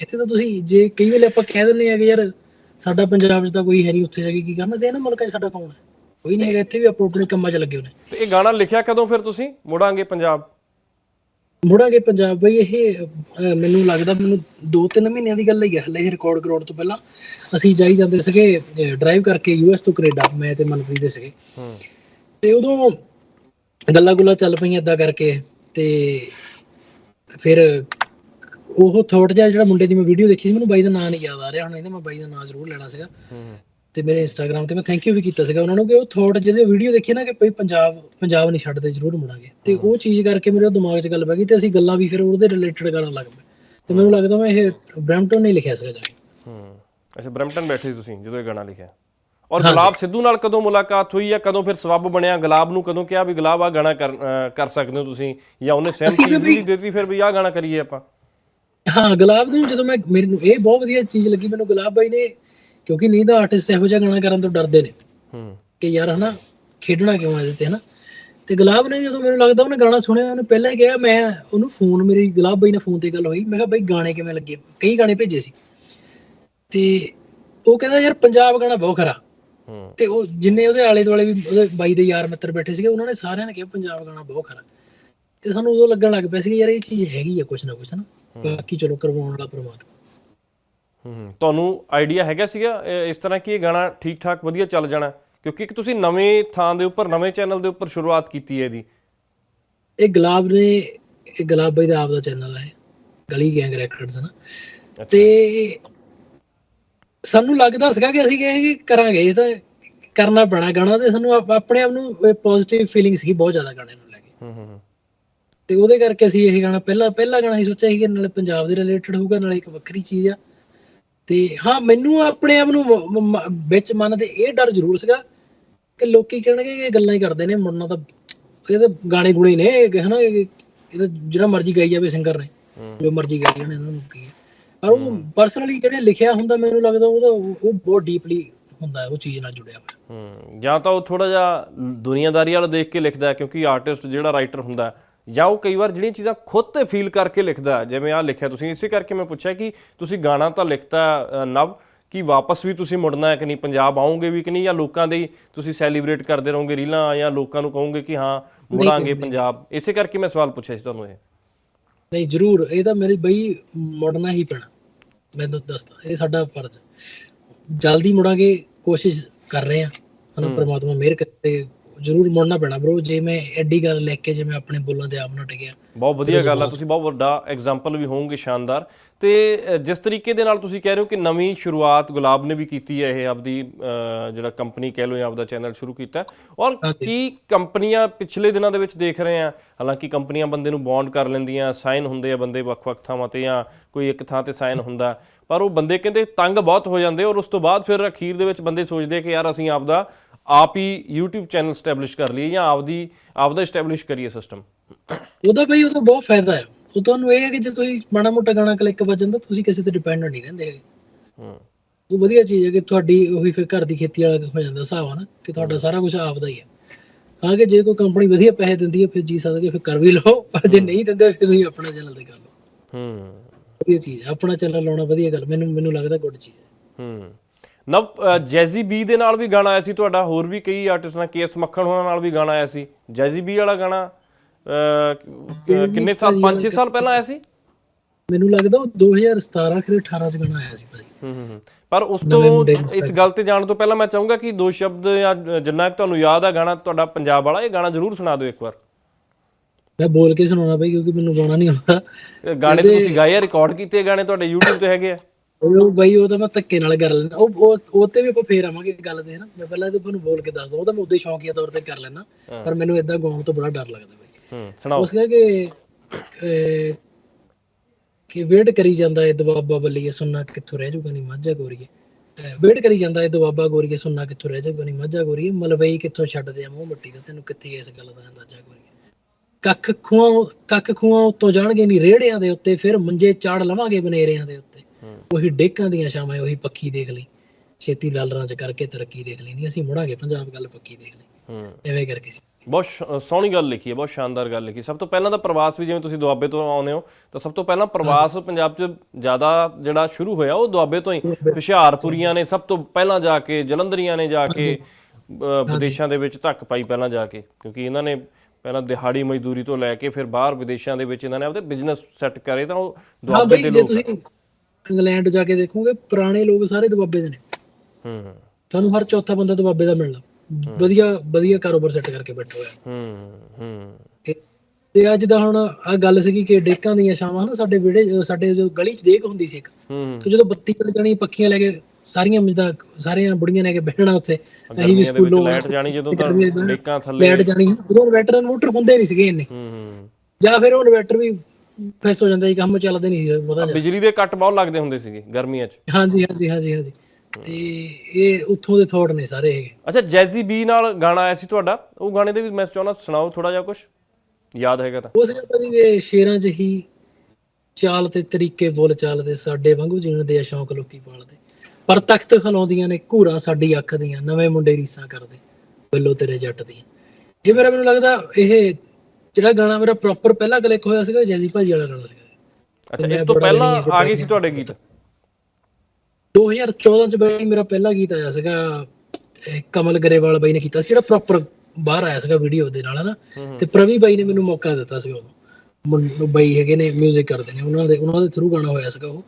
ਇੱਥੇ ਤਾਂ ਤੁਸੀਂ ਜੇ ਕਈ ਵੇਲੇ ਆਪਾਂ ਕਹਿ ਦਿੰਦੇ ਆ ਕਿ ਯਾਰ ਸਾਡਾ ਪੰਜਾਬ 'ਚ ਤਾਂ ਕੋਈ ਹੈ ਨਹੀਂ, ਉੱਥੇ ਜਾ ਕੇ ਕੀ ਕਰਨਾ, ਤੇ ਇਹਨਾਂ ਮੁਲਕਾਂ 'ਚ ਸਾਡਾ ਕੌਣ ਹੈ? ਕੋਈ ਨਹੀਂ ਹੈਗਾ ਇੱਥੇ ਵੀ ਆਪੋ ਆਪਣੇ ਕੰਮਾਂ 'ਚ ਲੱਗੇ ਹੋਣੇ ਤੇ ਇਹ ਗਾਣਾ ਲਿਖਿਆ ਕਦੋਂ ਫਿਰ ਤੁਸੀਂ? ਮੁੜਾਂਗੇ ਪੰਜਾਬ। ਮੁੜਾਂਗੇ ਪੰਜਾਬ ਬਈ ਇਹ ਅਹ, ਮੈਨੂੰ ਲੱਗਦਾ ਮੈਨੂੰ 2-3 ਮਹੀਨਿਆਂ ਦੀ ਗੱਲ ਹੀ ਹੈ ਹਲੇ ਇਹ ਰਿਕਾਰਡ ਕਰਾਉਣ ਤੋਂ ਪਹਿਲਾਂ ਅਸੀਂ ਜਾਈ ਜਾਂਦੇ ਸੀਗੇ ਡਰਾਈਵ ਕਰਕੇ ਯੂਐਸ ਤੋਂ ਕੈਨੇਡਾ ਮੈਂ ਤੇ ਮਨਪ੍ਰੀਤ ਦੇ ਸੀਗੇ। ਹੂੰ। ਤੇ ਉਦੋਂ ਗੱਲਾਂ ਗੁੱਲਾਂ ਚੱਲ ਪਈਆਂ ਏਦਾਂ ਕਰਕੇ ਤੇ ਫਿਰ ਉਹ ਥੋਟ ਜਿਹਾ ਜਿਹੜਾ ਮੁੰਡੇ ਦੀ ਮੈਂ ਵੀਡੀਓ ਦੇਖੀ ਸੀ ਮੈਨੂੰ ਬਾਈ ਦਾ ਨਾਂ ਨਹੀਂ ਯਾਦ ਆ ਰਿਹਾ ਹੁਣ ਇਹਦਾ ਮੈਂ ਬਾਈ ਦਾ ਨਾਂ ਜ਼ਰੂਰ ਲੈਣਾ ਸੀਗਾ। ਹੂੰ। ਤੇ ਮੇਰੇ ਇੰਸਟਾਗ੍ਰam ਤੇ ਮੈਂ ਥੈਂਕ ਯੂ ਵੀ ਕੀਤਾ ਸੀਗਾ ਉਹਨਾਂ ਨੂੰ ਕਿ ਉਹ ਥੋਟ ਜਿਹਦੇ ਵੀਡੀਓ ਦੇਖੀ ਨਾ ਕਿ ਭਈ ਪੰਜਾਬ ਪੰਜਾਬ ਨਹੀਂ ਛੱਡਦੇ ਜ਼ਰੂਰ ਮੁੜਾਂਗੇ। ਤੇ ਉਹ ਚੀਜ਼ ਕਰਕੇ ਮੇਰੇ ਦਿਮਾਗ 'ਚ ਗੱਲ ਪੈ ਗਈ ਤੇ ਅਸੀਂ ਗੱਲਾਂ ਵੀ ਫਿਰ ਉਹਦੇ ਰਿਲੇਟਡ ਕਰਨ ਲੱਗ ਪਏ। ਤੇ ਮੈਨੂੰ ਲੱਗਦਾ ਮੈਂ ਇਹ ਬ੍ਰੈਂਪਟਨ ਨਹੀਂ ਲਿਖਿਆ ਸੀਗਾ ਜਾ ਕੇ। ਹੂੰ ਅੱਛਾ ਬ੍ਰੈਂਪਟਨ ਬੈਠੇ ਸੀ ਤੁਸੀਂ ਜਦੋਂ ਇਹ ਗਾਣਾ ਲਿਖਿਆ। ਔਰ ਗੁਲਾਬ ਸਿੱਧੂ ਨਾਲ ਕਦੋਂ ਮੁਲਾਕਾਤ ਹੋਈ ਜਾਂ ਕਦੋਂ ਫਿਰ ਸਬੱਬ ਬਣਿਆ? ਗੁਲਾਬ ਨੂੰ ਕਦੋਂ ਕਿਹਾ ਵੀ ਗੁਲਾਬ ਆ ਗਾਣਾ ਕਰ ਸਕਦੇ ਹੋ ਤੁਸੀਂ? ਜਾਂ ਉਹਨੇ ਸਹਿਮਤੀ ਵੀ ਦਿੱਤੀ ਫਿਰ ਵੀ ਆ ਗਾਣਾ ਕਰੀਏ ਆਪਾਂ? ਹਾਂ ਗੁਲਾਬ ਨੂੰ ਜਦੋਂ ਮੈਂ ਮੈਨੂੰ ਇਹ ਬਹੁਤ ਵਧੀਆ ਚੀਜ਼ ਲੱਗੀ ਮੈਨੂੰ ਗੁਲਾਬ ਬਾਈ ਨੇ ਕਿਉਂਕਿ ਨਹੀਂ ਤਾਂ ਆਰਟਿਸਟ ਇਹੋ ਜਿਹਾ ਗਾਣਾ ਕਰਨ ਤੋਂ ਡਰਦੇ ਨੇ ਹੂੰ। ਕਿ ਯਾਰ ਹਨਾ ਖੇਡਣਾ ਕਿਉਂ ਇਹਦੇ ਤੇ ਹਨਾ? ਤੇ ਗੁਲਾਬ ਨੇ ਜਦੋਂ ਮੈਨੂੰ ਲੱਗਦਾ ਉਹਨੇ ਗਾਣਾ ਸੁਣਿਆ ਉਹਨੇ ਪਹਿਲਾਂ ਹੀ ਕਿਹਾ ਮੈਂ ਉਹਨੂੰ ਫੋਨ ਮੇਰੀ ਗੁਲਾਬ ਬਾਈ ਨਾਲ ਫੋਨ ਤੇ ਗੱਲ ਹੋਈ ਮੈਂ ਕਿਹਾ ਬਾਈ ਗਾਣੇ ਕਿਵੇਂ ਲੱਗੇ? ਕਈ ਗਾਣੇ ਭੇਜੇ ਸੀ। ਤੇ ਉਹ ਕਹਿੰਦਾ ਯਾਰ ਪੰਜਾਬ ਗਾਣਾ ਬਹੁਤ ਖਰਾ। ਤੇ ਉਹ ਜਿੰਨੇ ਉਹਦੇ ਆਲੇ ਦੁਆਲੇ ਵੀ ਉਹਦੇ ਬਾਈ ਦੇ ਯਾਰ ਮਿੱਤਰ ਬੈਠੇ ਸੀਗੇ ਉਹਨਾਂ ਨੇ ਸਾਰਿਆਂ ਨੇ ਕਿਹਾ ਪੰਜਾਬ ਗਾਣਾ ਬਹੁਤ ਖਰਾ। ਤੇ ਸਾਨੂੰ ਉਦੋਂ ਲੱਗਣ ਲੱਗ ਪਿਆ ਸੀ ਯਾਰ ਇਹ ਚੀਜ਼ ਹੈਗੀ ਆ ਕੁਛ ਨਾ ਕੁਛ ਨਾ ਬਾਕੀ ਚਲੋ ਕਰਵਾਉਣ ਵਾਲਾ ਪ੍ਰਮਾਤਮਾ। ਹੂੰ ਤੁਹਾਨੂੰ ਆਈਡੀਆ ਹੈਗਾ ਸੀਗਾ ਇਸ ਤਰ੍ਹਾਂ ਕਿ ਇਹ ਗਾਣਾ ਠੀਕ ਠਾਕ ਵਧੀਆ ਚੱਲ ਜਾਣਾ? ਕਿਉਂਕਿ ਇੱਕ ਤੁਸੀਂ ਨਵੇਂ ਥਾਂ ਦੇ ਉੱਪਰ ਨਵੇਂ ਚੈਨਲ ਦੇ ਉੱਪਰ ਸ਼ੁਰੂਆਤ ਕੀਤੀ ਹੈ ਇਹਦੀ। ਇਹ ਗੁਲਾਬ ਨੇ ਇਹ ਗੁਲਾਬ ਬਾਈ ਦਾ ਆਪਦਾ ਚੈਨਲ ਹੈ ਗਲੀ ਗੈਂਗ ਰੈਕੋਰਡਸ ਨਾ। ਤੇ ਸਾਨੂੰ ਲੱਗਦਾ ਸੀਗਾ ਕਿ ਅਸੀਂ ਕਹੇ ਕਰਾਂਗੇ ਇਹ ਤਾਂ ਕਰਨਾ ਪੈਣਾ ਗਾਣਾ ਤੇ ਸਾਨੂੰ ਆਪ- ਆਪਣੇ ਆਪ ਨੂੰ ਪੋਜ਼ਿਟਿਵ ਫੀਲਿੰਗ ਸੀਗੀ ਬਹੁਤ ਜ਼ਿਆਦਾ ਗਾਣੇ ਨੂੰ ਲੈ ਕੇ। ਹੂੰ ਹੂੰ ਤੇ ਉਹਦੇ ਕਰਕੇ ਅਸੀਂ ਇਹ ਗਾਣਾ ਪਹਿਲਾ ਪਹਿਲਾ ਗਾਣਾ ਹੀ ਸੋਚਿਆ ਸੀ ਕਿ ਨਾਲੇ ਪੰਜਾਬ ਦੇ ਰਿਲੇਟਡ ਹੋਊਗਾ ਨਾਲੇ ਇੱਕ ਵੱਖਰੀ ਚੀਜ਼ ਆ। ਤੇ ਹਾਂ ਮੈਨੂੰ ਆਪਣੇ ਆਪ ਨੂੰ ਵਿੱਚ ਮਨ ਦੇ ਇਹ ਡਰ ਜ਼ਰੂਰ ਸੀਗਾ ਕਿ ਲੋਕੀ ਕਹਿਣਗੇ ਇਹ ਗੱਲਾਂ ਹੀ ਕਰਦੇ ਨੇ ਮੁੰਡਾ ਤਾਂ ਇਹ ਤਾਂ ਗਾਣੇ ਗੁਣੇ ਨੇ ਇਹ ਹਨਾ ਇਹ ਤਾਂ ਜਿਹੜਾ ਮਰਜ਼ੀ ਗਾਈ ਜਾਵੇ ਸਿੰਗਰ ਨੇ ਜੋ ਮਰਜ਼ੀ ਗਾਈ ਜਾਣ ਇਹਨਾਂ ਨੂੰ ਕੀ ਹੈ। ਪਰ ਉਹ ਪਰਸਨਲੀ ਜਿਹੜੇ ਲਿਖਿਆ ਹੁੰਦਾ ਮੈਨੂੰ ਲੱਗਦਾ ਉਹ ਉਹ ਬਹੁਤ ਡੀਪਲੀ ਹੁੰਦਾ ਹੈ ਉਹ ਚੀਜ਼ ਨਾਲ ਜੁੜਿਆ ਹੋਇਆ। ਹੂੰ ਜਾਂ ਤਾਂ ਉਹ ਥੋੜਾ ਜਿਹਾ ਦੁਨੀਆਦਾਰੀ ਵਾਲਾ ਦੇਖ ਕੇ ਲਿਖਦਾ ਕਿਉਂਕਿ ਆਰਟਿਸਟ ਜਿਹੜਾ ਰਾਈਟਰ ਹੁੰਦਾ ਜਾਂ ਉਹ ਕਈ ਵਾਰ ਜਿਹੜੀਆਂ ਚੀਜ਼ਾਂ ਖੁਦ ਤੇ ਫੀਲ ਕਰਕੇ ਲਿਖਦਾ ਜਿਵੇਂ ਆ ਲਿਖਿਆ ਤੁਸੀਂ ਇਸੇ ਕਰਕੇ ਮੈਂ ਪੁੱਛਿਆ ਕਿ ਤੁਸੀਂ ਗਾਣਾ ਤਾਂ ਲਿਖਤਾ ਨਵ ਕਿ ਵਾਪਸ ਵੀ ਤੁਸੀਂ ਮੁੜਨਾ ਹੈ ਕਿ ਨਹੀਂ? ਪੰਜਾਬ ਆਓਗੇ ਵੀ ਕਿ ਨਹੀਂ? ਜਾਂ ਲੋਕਾਂ ਦੇ ਤੁਸੀਂ ਸੈਲੀਬ੍ਰੇਟ ਕਰਦੇ ਰਹੋਗੇ ਰੀਲਾਂ ਜਾਂ ਲੋਕਾਂ ਨੂੰ ਕਹੋਗੇ ਕਿ ਹਾਂ ਮੁੜਾਂਗੇ ਪੰਜਾਬ? ਇਸੇ ਕਰਕੇ ਮੈਂ ਸਵਾਲ ਪੁੱਛਿਆ ਸੀ ਤੁਹਾਨੂੰ ਇਹ। ਨਹੀਂ ਜ਼ਰੂਰ। ਇਹ ਤਾਂ ਮੇਰੀ ਬਈ ਮੁੜਨਾ ਹੀ ਪੈਣਾ। ਮੈਂ ਤੁਹਾਨੂੰ ਦੱਸਦਾ ਇਹ ਸਾਡਾ ਫਰਜ਼ ਜਲਦੀ ਮੁੜਾਂਗੇ ਕੋਸ਼ਿਸ਼ ਕਰ ਰਹੇ ਹਾਂ। ਹਨਾ ਪ੍ਰਮਾਤਮਾ ਮਿਹਰ ਕਰੇ ਜ਼ਰੂਰ ਮੁੜਨਾ ਪੈਣਾ ਬ్రో ਜੇ ਮੈਂ ਐਡੀ ਗੱਲ ਲੈ ਕੇ ਜਿਵੇਂ ਆਪਣੇ ਬੋਲਾਂ ਤੇ ਆਪ ਨਟ ਗਿਆ। ਬਹੁਤ ਵਧੀਆ ਗੱਲ ਆ ਤੁਸੀਂ ਬਹੁਤ ਵੱਡਾ ਐਗਜ਼ਾਮਪਲ ਵੀ ਹੋਵੋਗੇ ਸ਼ਾਨਦਾਰ। ਤੇ ਜਿਸ ਤਰੀਕੇ ਦੇ ਨਾਲ ਤੁਸੀਂ ਕਹਿ ਰਹੇ ਹੋ ਕਿ ਨਵੀਂ ਸ਼ੁਰੂਆਤ ਗੁਲਾਬ ਨੇ ਵੀ ਕੀਤੀ ਹੈ ਇਹ ਆਪਦੀ ਜਿਹੜਾ ਕੰਪਨੀ ਕਹਿ ਲਓ ਜਾਂ ਆਪਦਾ ਚੈਨਲ ਸ਼ੁਰੂ ਕੀਤਾ। ਔਰ ਕੀ ਕੰਪਨੀਆਂ ਪਿਛਲੇ ਦਿਨਾਂ ਦੇ ਵਿੱਚ ਦੇਖ ਰਹੇ ਆ? ਹਾਲਾਂਕਿ ਕੰਪਨੀਆਂ ਬੰਦੇ ਨੂੰ ਬੌਂਡ ਕਰ ਲੈਂਦੀਆਂ ਸਾਈਨ ਹੁੰਦੇ ਆ ਬੰਦੇ ਵੱਖ-ਵੱਖ ਥਾਵਾਂ ਤੇ ਜਾਂ ਕੋਈ ਇੱਕ ਥਾਂ ਤੇ ਸਾਈਨ ਹੁੰਦਾ। ਪਰ ਉਹ ਬੰਦੇ ਕਹਿੰਦੇ ਤੰਗ ਬਹੁਤ ਹੋ ਜਾਂਦੇ ਔਰ ਉਸ ਤੋਂ ਬਾਅਦ ਫਿਰ ਅਖੀਰ ਦੇ ਵਿੱਚ ਬੰਦੇ ਸੋਚਦੇ ਕਿ ਯਾਰ ਅਸੀਂ ਆਪਦਾ ਆਪ ਹੀ YouTube ਚੈਨਲ ਸਟੈਬਲਿਸ਼ ਕਰ ਲਈਏ ਜਾਂ ਆਪਦੀ ਆਪਦਾ ਸਟੈਬਲਿਸ਼ ਕਰੀਏ ਸਿਸਟਮ ਉਹਦਾ ਬਈ ਉਹਦਾ ਬਹੁਤ ਫਾਇਦਾ ਹੈ। ਉਹ ਤੁਹਾਨੂੰ ਇਹ ਹੈ ਕਿ ਜੇ ਤੁਸੀਂ ਮਾੜਾ ਮੋਟਾ ਗਾਣਾ ਕਲਿੱਕ ਵੱਜਣ ਤਾਂ ਤੁਸੀਂ ਕਿਸੇ ਤੇ ਡਿਪੈਂਡੈਂਟ ਨਹੀਂ ਰਹਿੰਦੇ ਹੈਗੇ। ਹੂੰ। ਉਹ ਵਧੀਆ ਚੀਜ਼ ਹੈ ਕਿ ਤੁਹਾਡੀ ਉਹੀ ਫਿਰ ਘਰ ਦੀ ਖੇਤੀ ਵਾਲਾ ਹੋ ਜਾਂਦਾ ਹਿਸਾਬ ਆ ਨਾ ਕਿ ਤੁਹਾਡਾ ਸਾਰਾ ਕੁਝ ਆਪਦਾ ਹੀ ਹੈ। ਹਾਂ ਕਿ ਜੇ ਕੋਈ ਕੰਪਨੀ ਵਧੀਆ ਪੈਸੇ ਦਿੰਦੀ ਹੈ ਫਿਰ ਜੀ ਸਕਦੇ ਫਿਰ ਕਰ ਵੀ ਲਓ। ਪਰ ਜੇ ਨਹੀਂ ਦਿੰਦੇ ਫਿਰ ਤੁਸੀਂ ਆਪਣਾ ਚੈਨਲ ਤੇ ਕਰ ਲਓ। ਹੂੰ। ਵਧੀਆ ਚੀਜ਼ ਹੈ। ਆਪਣਾ ਚੈਨਲ ਲਾਉਣਾ ਵਧੀਆ ਗੱਲ। ਮੈਨੂੰ ਮੈਨੂੰ ਲੱਗਦਾ ਗੁੱਡ ਚੀਜ਼ ਹੈ। ਹੂੰ। ਨਵ ਜੈਜ਼ੀ ਬੀ ਦੇ ਨਾਲ ਵੀ ਗਾਣਾ ਆਇਆ ਸੀ ਤੁਹਾਡਾ ਹੋਰ ਵੀ ਕਈ ਆਰਟਿਸਟ ਨਾਲ ਕੇਐਸ ਮੱਖਣ ਹੋਣਾ ਨਾਲ ਵੀ ਗਾਣਾ ਆਇਆ ਸੀ। ਜੈਜ਼ੀ ਬੀ ਵਾਲਾ ਗਾਣਾ ਕਿੰਨੇ ਸਾਲ 5-6 ਸਾਲ ਪਹਿਲਾਂ ਆਇਆ ਸੀ? ਮੈਨੂੰ ਲੱਗਦਾ ਉਹ 2017 ਖਰੇ 18 ਚ ਗਾਣਾ ਆਇਆ ਸੀ ਭਾਜੀ ਹੂੰ ਹੂੰ। ਪਰ ਉਸ ਤੋਂ ਇਸ ਗੱਲ ਤੇ ਜਾਣ ਤੋਂ ਪਹਿਲਾਂ ਮੈਂ ਚਾਹੂੰਗਾ ਕਿ ਦੋ ਸ਼ਬਦ ਜਾਂ ਜਿੰਨਾ ਕੁ ਤੁਹਾਨੂੰ ਯਾਦ ਆ ਗਾਣਾ ਤੁਹਾਡਾ ਪੰਜਾਬ ਵਾਲਾ ਇਹ ਗਾਣਾ ਜ਼ਰੂਰ ਸੁਣਾ ਦਿਓ ਇੱਕ ਵਾਰ। ਮੈਂ ਬੋਲ ਕੇ ਸੁਣਾਉਣਾ ਬਈ ਕਿਉਂਕਿ ਮੈਨੂੰ ਗਾਉਣਾ ਨਹੀਂ ਆਉਂਦਾ। ਗਾਣੇ ਤੁਸੀਂ ਗਾਏ ਆ ਰਿਕਾਰਡ ਕੀਤੇ ਗਾਣੇ ਤੁਹਾਡੇ YouTube ਤੇ ਹੈਗੇ ਆ। ਉਹ ਬਈ ਉਹ ਤਾਂ ਮੈਂ ਧੱਕੇ ਨਾਲ ਕਰ ਲੈਣਾ ਉਹ ਉਹ ਉਹ ਤੇ ਵੀ ਆਪਾਂ ਫੇਰ ਆਵਾਂਗੇ ਗੱਲ ਤੇ ਹਨਾ। ਮੈਂ ਪਹਿਲਾਂ ਤਾਂ ਤੁਹਾਨੂੰ ਬੋਲ ਕੇ ਦੱਸ ਦਵਾਂ ਉਹ ਤਾਂ ਮੈਂ ਉਦੋਂ ਸ਼ੌਂਕੀਆ ਤੌਰ ਤੇ ਕਰ ਲੈਣਾ ਪਰ ਮੈਨੂੰ ਇਦਾਂ ਗਾਉਣ ਤੋਂ ਬੜਾ ਡਰ ਲੱਗਦਾ ਬਈ। ਹੂੰ ਸੁਣਾਓ। ਉਸ ਅਹ, ਕਿ ਵੇਟ ਕਰੀ ਜਾਂਦਾ ਏ ਦਵਾਬਾ ਬੱਲੀਏ ਸੁਣਨਾ ਕਿੱਥੋਂ ਰਹਿ ਜਾਊਗਾ ਨਹੀਂ ਮਾਝਾ ਗੋਰੀਏ। ਵੇਟ ਕਰੀ ਜਾਂਦਾ ਏ ਦਵਾਬਾ ਗੋਰੀਏ ਸੁਣਨਾ ਕਿੱਥੋਂ ਰਹਿ ਜਾਊਗਾ ਨਹੀਂ ਮਾਝਾ ਗੋਰੀਏ। ਮਲਵਈ ਕਿੱਥੋਂ ਛੱਡਦੇ ਆ ਮੂੰਹ ਮਿੱਟੀ ਦਾ? ਤੈਨੂੰ ਕਿੱਥੇ ਇਸ ਗੱਲ ਦਾ ਅੰਦਾਜ਼ਾ ਗੋਰੀਏ? ਕੱਖ ਖੂਆਂ ਕੱਖ ਖੂਆਂ ਉੱਤੋਂ ਜਾਣਗੇ ਨਹੀਂ ਰੇੜਿਆਂ ਦੇ ਉੱਤੇ ਫਿਰ ਮੰਜੇ ਚਾੜ ਲਵਾਂਗੇ ਬਨੇਰਿਆਂ ਦੇ ਉੱਤੇ। ਉਹੀ ਡੇਕਾਂ ਦੀਆਂ ਛਾਵਾਂ ਉਹੀ ਪੱਖੀ ਦੇਖ ਲਈ। ਛੇਤੀ ਲਾਲਰਾਂ ਚ ਕਰਕੇ ਤਰੱਕੀ ਦੇਖ ਲਈ ਨਹੀਂ ਅਸੀਂ ਮੁੜਾਂਗੇ ਪੰਜਾਬ ਗੱਲ ਪੱਕੀ ਦੇਖ ਲਈ। ਐਵੇਂ ਕਰਕੇ ਸੀ। ਬਹੁਤ ਸੋਹਣੀ ਗੱਲ ਲਿਖੀ ਹੈ ਬਹੁਤ ਸ਼ਾਨਦਾਰ ਗੱਲ ਲਿਖੀ। ਸਭ ਤੋਂ ਪਹਿਲਾਂ ਤਾਂ ਪ੍ਰਵਾਸ ਵੀ ਜਿਵੇਂ ਤੁਸੀਂ ਦੁਆਬੇ ਤੋਂ ਆਉਂਦੇ ਹੋ ਤਾਂ ਸਭ ਤੋਂ ਪਹਿਲਾਂ ਪ੍ਰਵਾਸ ਪੰਜਾਬ 'ਚ ਜ਼ਿਆਦਾ ਜਿਹੜਾ ਸ਼ੁਰੂ ਹੋਇਆ ਉਹ ਦੁਆਬੇ ਤੋਂ ਹੀ। ਹੁਸ਼ਿਆਰਪੁਰੀਆਂ ਨੇ ਸਭ ਤੋਂ ਪਹਿਲਾਂ ਜਾ ਕੇ ਜਲੰਧਰੀਆਂ ਨੇ ਜਾ ਕੇ ਵਿਦੇਸ਼ਾਂ ਦੇ ਵਿੱਚ ਧੱਕ ਪਾਈ ਪਹਿਲਾਂ ਜਾ ਕੇ ਕਿਉਂਕਿ ਇਹਨਾਂ ਨੇ ਪਹਿਲਾਂ ਦਿਹਾੜੀ ਮਜ਼ਦੂਰੀ ਤੋਂ ਲੈ ਕੇ ਫਿਰ ਬਾਹਰ ਵਿਦੇਸ਼ਾਂ ਦੇ ਵਿੱਚ ਇਹਨਾਂ ਨੇ ਆਪਦੇ ਬਿਜ਼ਨਸ ਸੈੱਟ ਕਰੇ ਤਾਂ ਉਹ ਦੁਆਬੇ ਦੇ ਲੋਕ ਇੰਗਲੈਂਡ ਜਾ ਕੇ ਦੇਖੋਗੇ ਪੁਰਾਣੇ ਲੋਕ ਸਾਰੇ ਦੁਆਬੇ ਦੇ ਨੇ। ਹੂੰ। ਤੁਹਾਨੂੰ ਹਰ ਚੌਥਾ ਬੰਦਾ ਦੁਆਬੇ ਦਾ ਮਿਲਣਾ। ਵਧੀਆ ਵਧੀਆ ਕਾਰੋਬਾਰ ਸੈੱਟ ਕਰਕੇ ਬੈਠਾ ਹੋਇਆ। ਹੂੰ ਹੂੰ। ਤੇ- ਅੱਜ ਦਾ ਹੁਣ ਆ ਗੱਲ ਸੀਗੀ ਕਿ ਡੇਕਾਂ ਦੀਆਂ ਛਾਵਾਂ ਨਾ ਸਾਡੇ ਵਿਹੜੇ ਸਾਡੇ ਜੋ ਗਲੀ 'ਚ ਡੇਕ ਹੁੰਦੀ ਸੀ ਇੱਕ ਤੇ ਜਦੋਂ ਬੱਤੀ ਚੱਲ ਜਾਣੀ ਪੱਖੀਆਂ ਲੈ ਕੇ ਸਾਰੀਆਂ ਮਿਲਦਾ ਸਾਰੀਆਂ ਬੁੜੀਆਂ ਲੈ ਕੇ ਬਹਿਣਾ ਉੱਥੇ ਅਸੀਂ ਵੀ ਸਕੂਲੋਂ ਲਾਈਟ ਜਾਣੀ ਜਦੋਂ ਤਾਂ ਡੇਕਾਂ ਥੱਲੇ ਲੈਟ ਜਾਣੀ ਉਦੋਂ ਇਨਵਰਟਰ ਇਨਵਰਟਰ ਹੁੰਦੇ ਨਹੀਂ ਸੀਗੇ ਇੰਨੇ। ਹੂੰ ਹੂੰ। ਜਾਂ ਫਿਰ ਉਹ ਇਨਵਰਟਰ ਵੀ ਫੈਸ ਹੋ ਜਾਂਦਾ ਸੀ ਕੰਮ ਚੱਲਦੇ ਨਹੀਂ ਬਹੁਤਾ ਬਿਜਲੀ ਦੇ ਕੱਟ ਬਹੁਤ ਲੱਗਦੇ ਹੁੰਦੇ ਸੀਗੇ ਗਰਮੀਆਂ 'ਚ। ਹਾਂਜੀ ਹਾਂਜੀ ਹਾਂਜੀ ਹਾਂਜੀ। ਤੇ ਇਹ ਉੱਥੋਂ ਦੇ ਥੋੜ ਨੇ ਸਾਰੇ ਇਹ। ਅੱਛਾ ਜੈਜ਼ੀ ਬੀ ਨਾਲ ਗਾਣਾ ਆਇਆ ਸੀ ਤੁਹਾਡਾ ਉਹ ਗਾਣੇ ਦੇ ਵੀ ਮੈਂ ਚਾਹੁੰਦਾ ਸੁਣਾਓ ਥੋੜਾ ਜਿਹਾ ਕੁਝ ਯਾਦ ਹੈਗਾ ਤਾਂ। ਉਸ ਜਗ੍ਹਾ ਜੀ ਇਹ ਸ਼ੇਰਾਂ 'ਚ ਹੀ ਚਾਲ ਤੇ ਤਰੀਕੇ ਬੋਲ ਚਾਲਦੇ ਸਾਡੇ ਵਾਂਗੂ ਜੀਣ ਦੇ ਆ ਸ਼ੌਂਕ ਲੋਕੀ ਪਾਲਦੇ। ਪਰ ਤਖਤ ਖਲਾਉਂਦੀਆਂ ਨੇ ਘੂਰਾ ਸਾਡੀ ਅੱਖ ਦੀਆਂ ਨਵੇਂ ਮੁੰਡੇ ਰੀਸਾਂ ਕਰਦੇ ਬੱਲੋ ਤੇਰੇ ਜੱਟ ਦੀਆਂ। ਇਹ ਮੇਰਾ ਮੈਨੂੰ ਲੱਗਦਾ ਇਹ ਜਿਹੜਾ ਗਾਣਾ ਮੇਰਾ ਪ੍ਰੋਪਰ ਪਹਿਲਾ ਕਲਿੱਕ ਹੋਇਆ ਸੀਗਾ ਜੈਜ਼ੀ ਭਾਜੀ ਵਾਲਾ ਗਾਣਾ ਸੀਗਾ। ਅੱਛਾ ਇਸ ਤੋਂ ਪਹਿਲਾਂ ਆ ਗਏ ਸੀ ਤੁਹਾਡੇ ਗੀਤ? 2014 ਚ ਬਈ ਮੇਰਾ ਪਹਿਲਾ ਗੀਤ ਆਇਆ ਸੀਗਾ। ਕਮਲ ਗਰੇਵਾਲ ਬਾਈ ਨੇ ਕੀਤਾ ਸੀ ਜਿਹੜਾ ਪ੍ਰੋਪਰ ਬਾਹਰ ਆਇਆ ਸੀਗਾ ਵੀਡੀਓ ਦੇ ਨਾਲ ਹਨਾ? ਤੇ ਪ੍ਰਵੀ ਬਾਈ ਨੇ ਮੈਨੂੰ ਮੌਕਾ ਦਿੱਤਾ ਸੀਗਾ ਉਦੋਂ ਬਾਈ ਹੈਗੇ ਨੇ 뮤직 ਕਰਦੇ ਨੇ ਉਹਨਾਂ ਦੇ ਉਹਨਾਂ ਦੇ ਥਰੂ ਗਾਣਾ ਹੋਇਆ ਸੀਗਾ ਉਹ।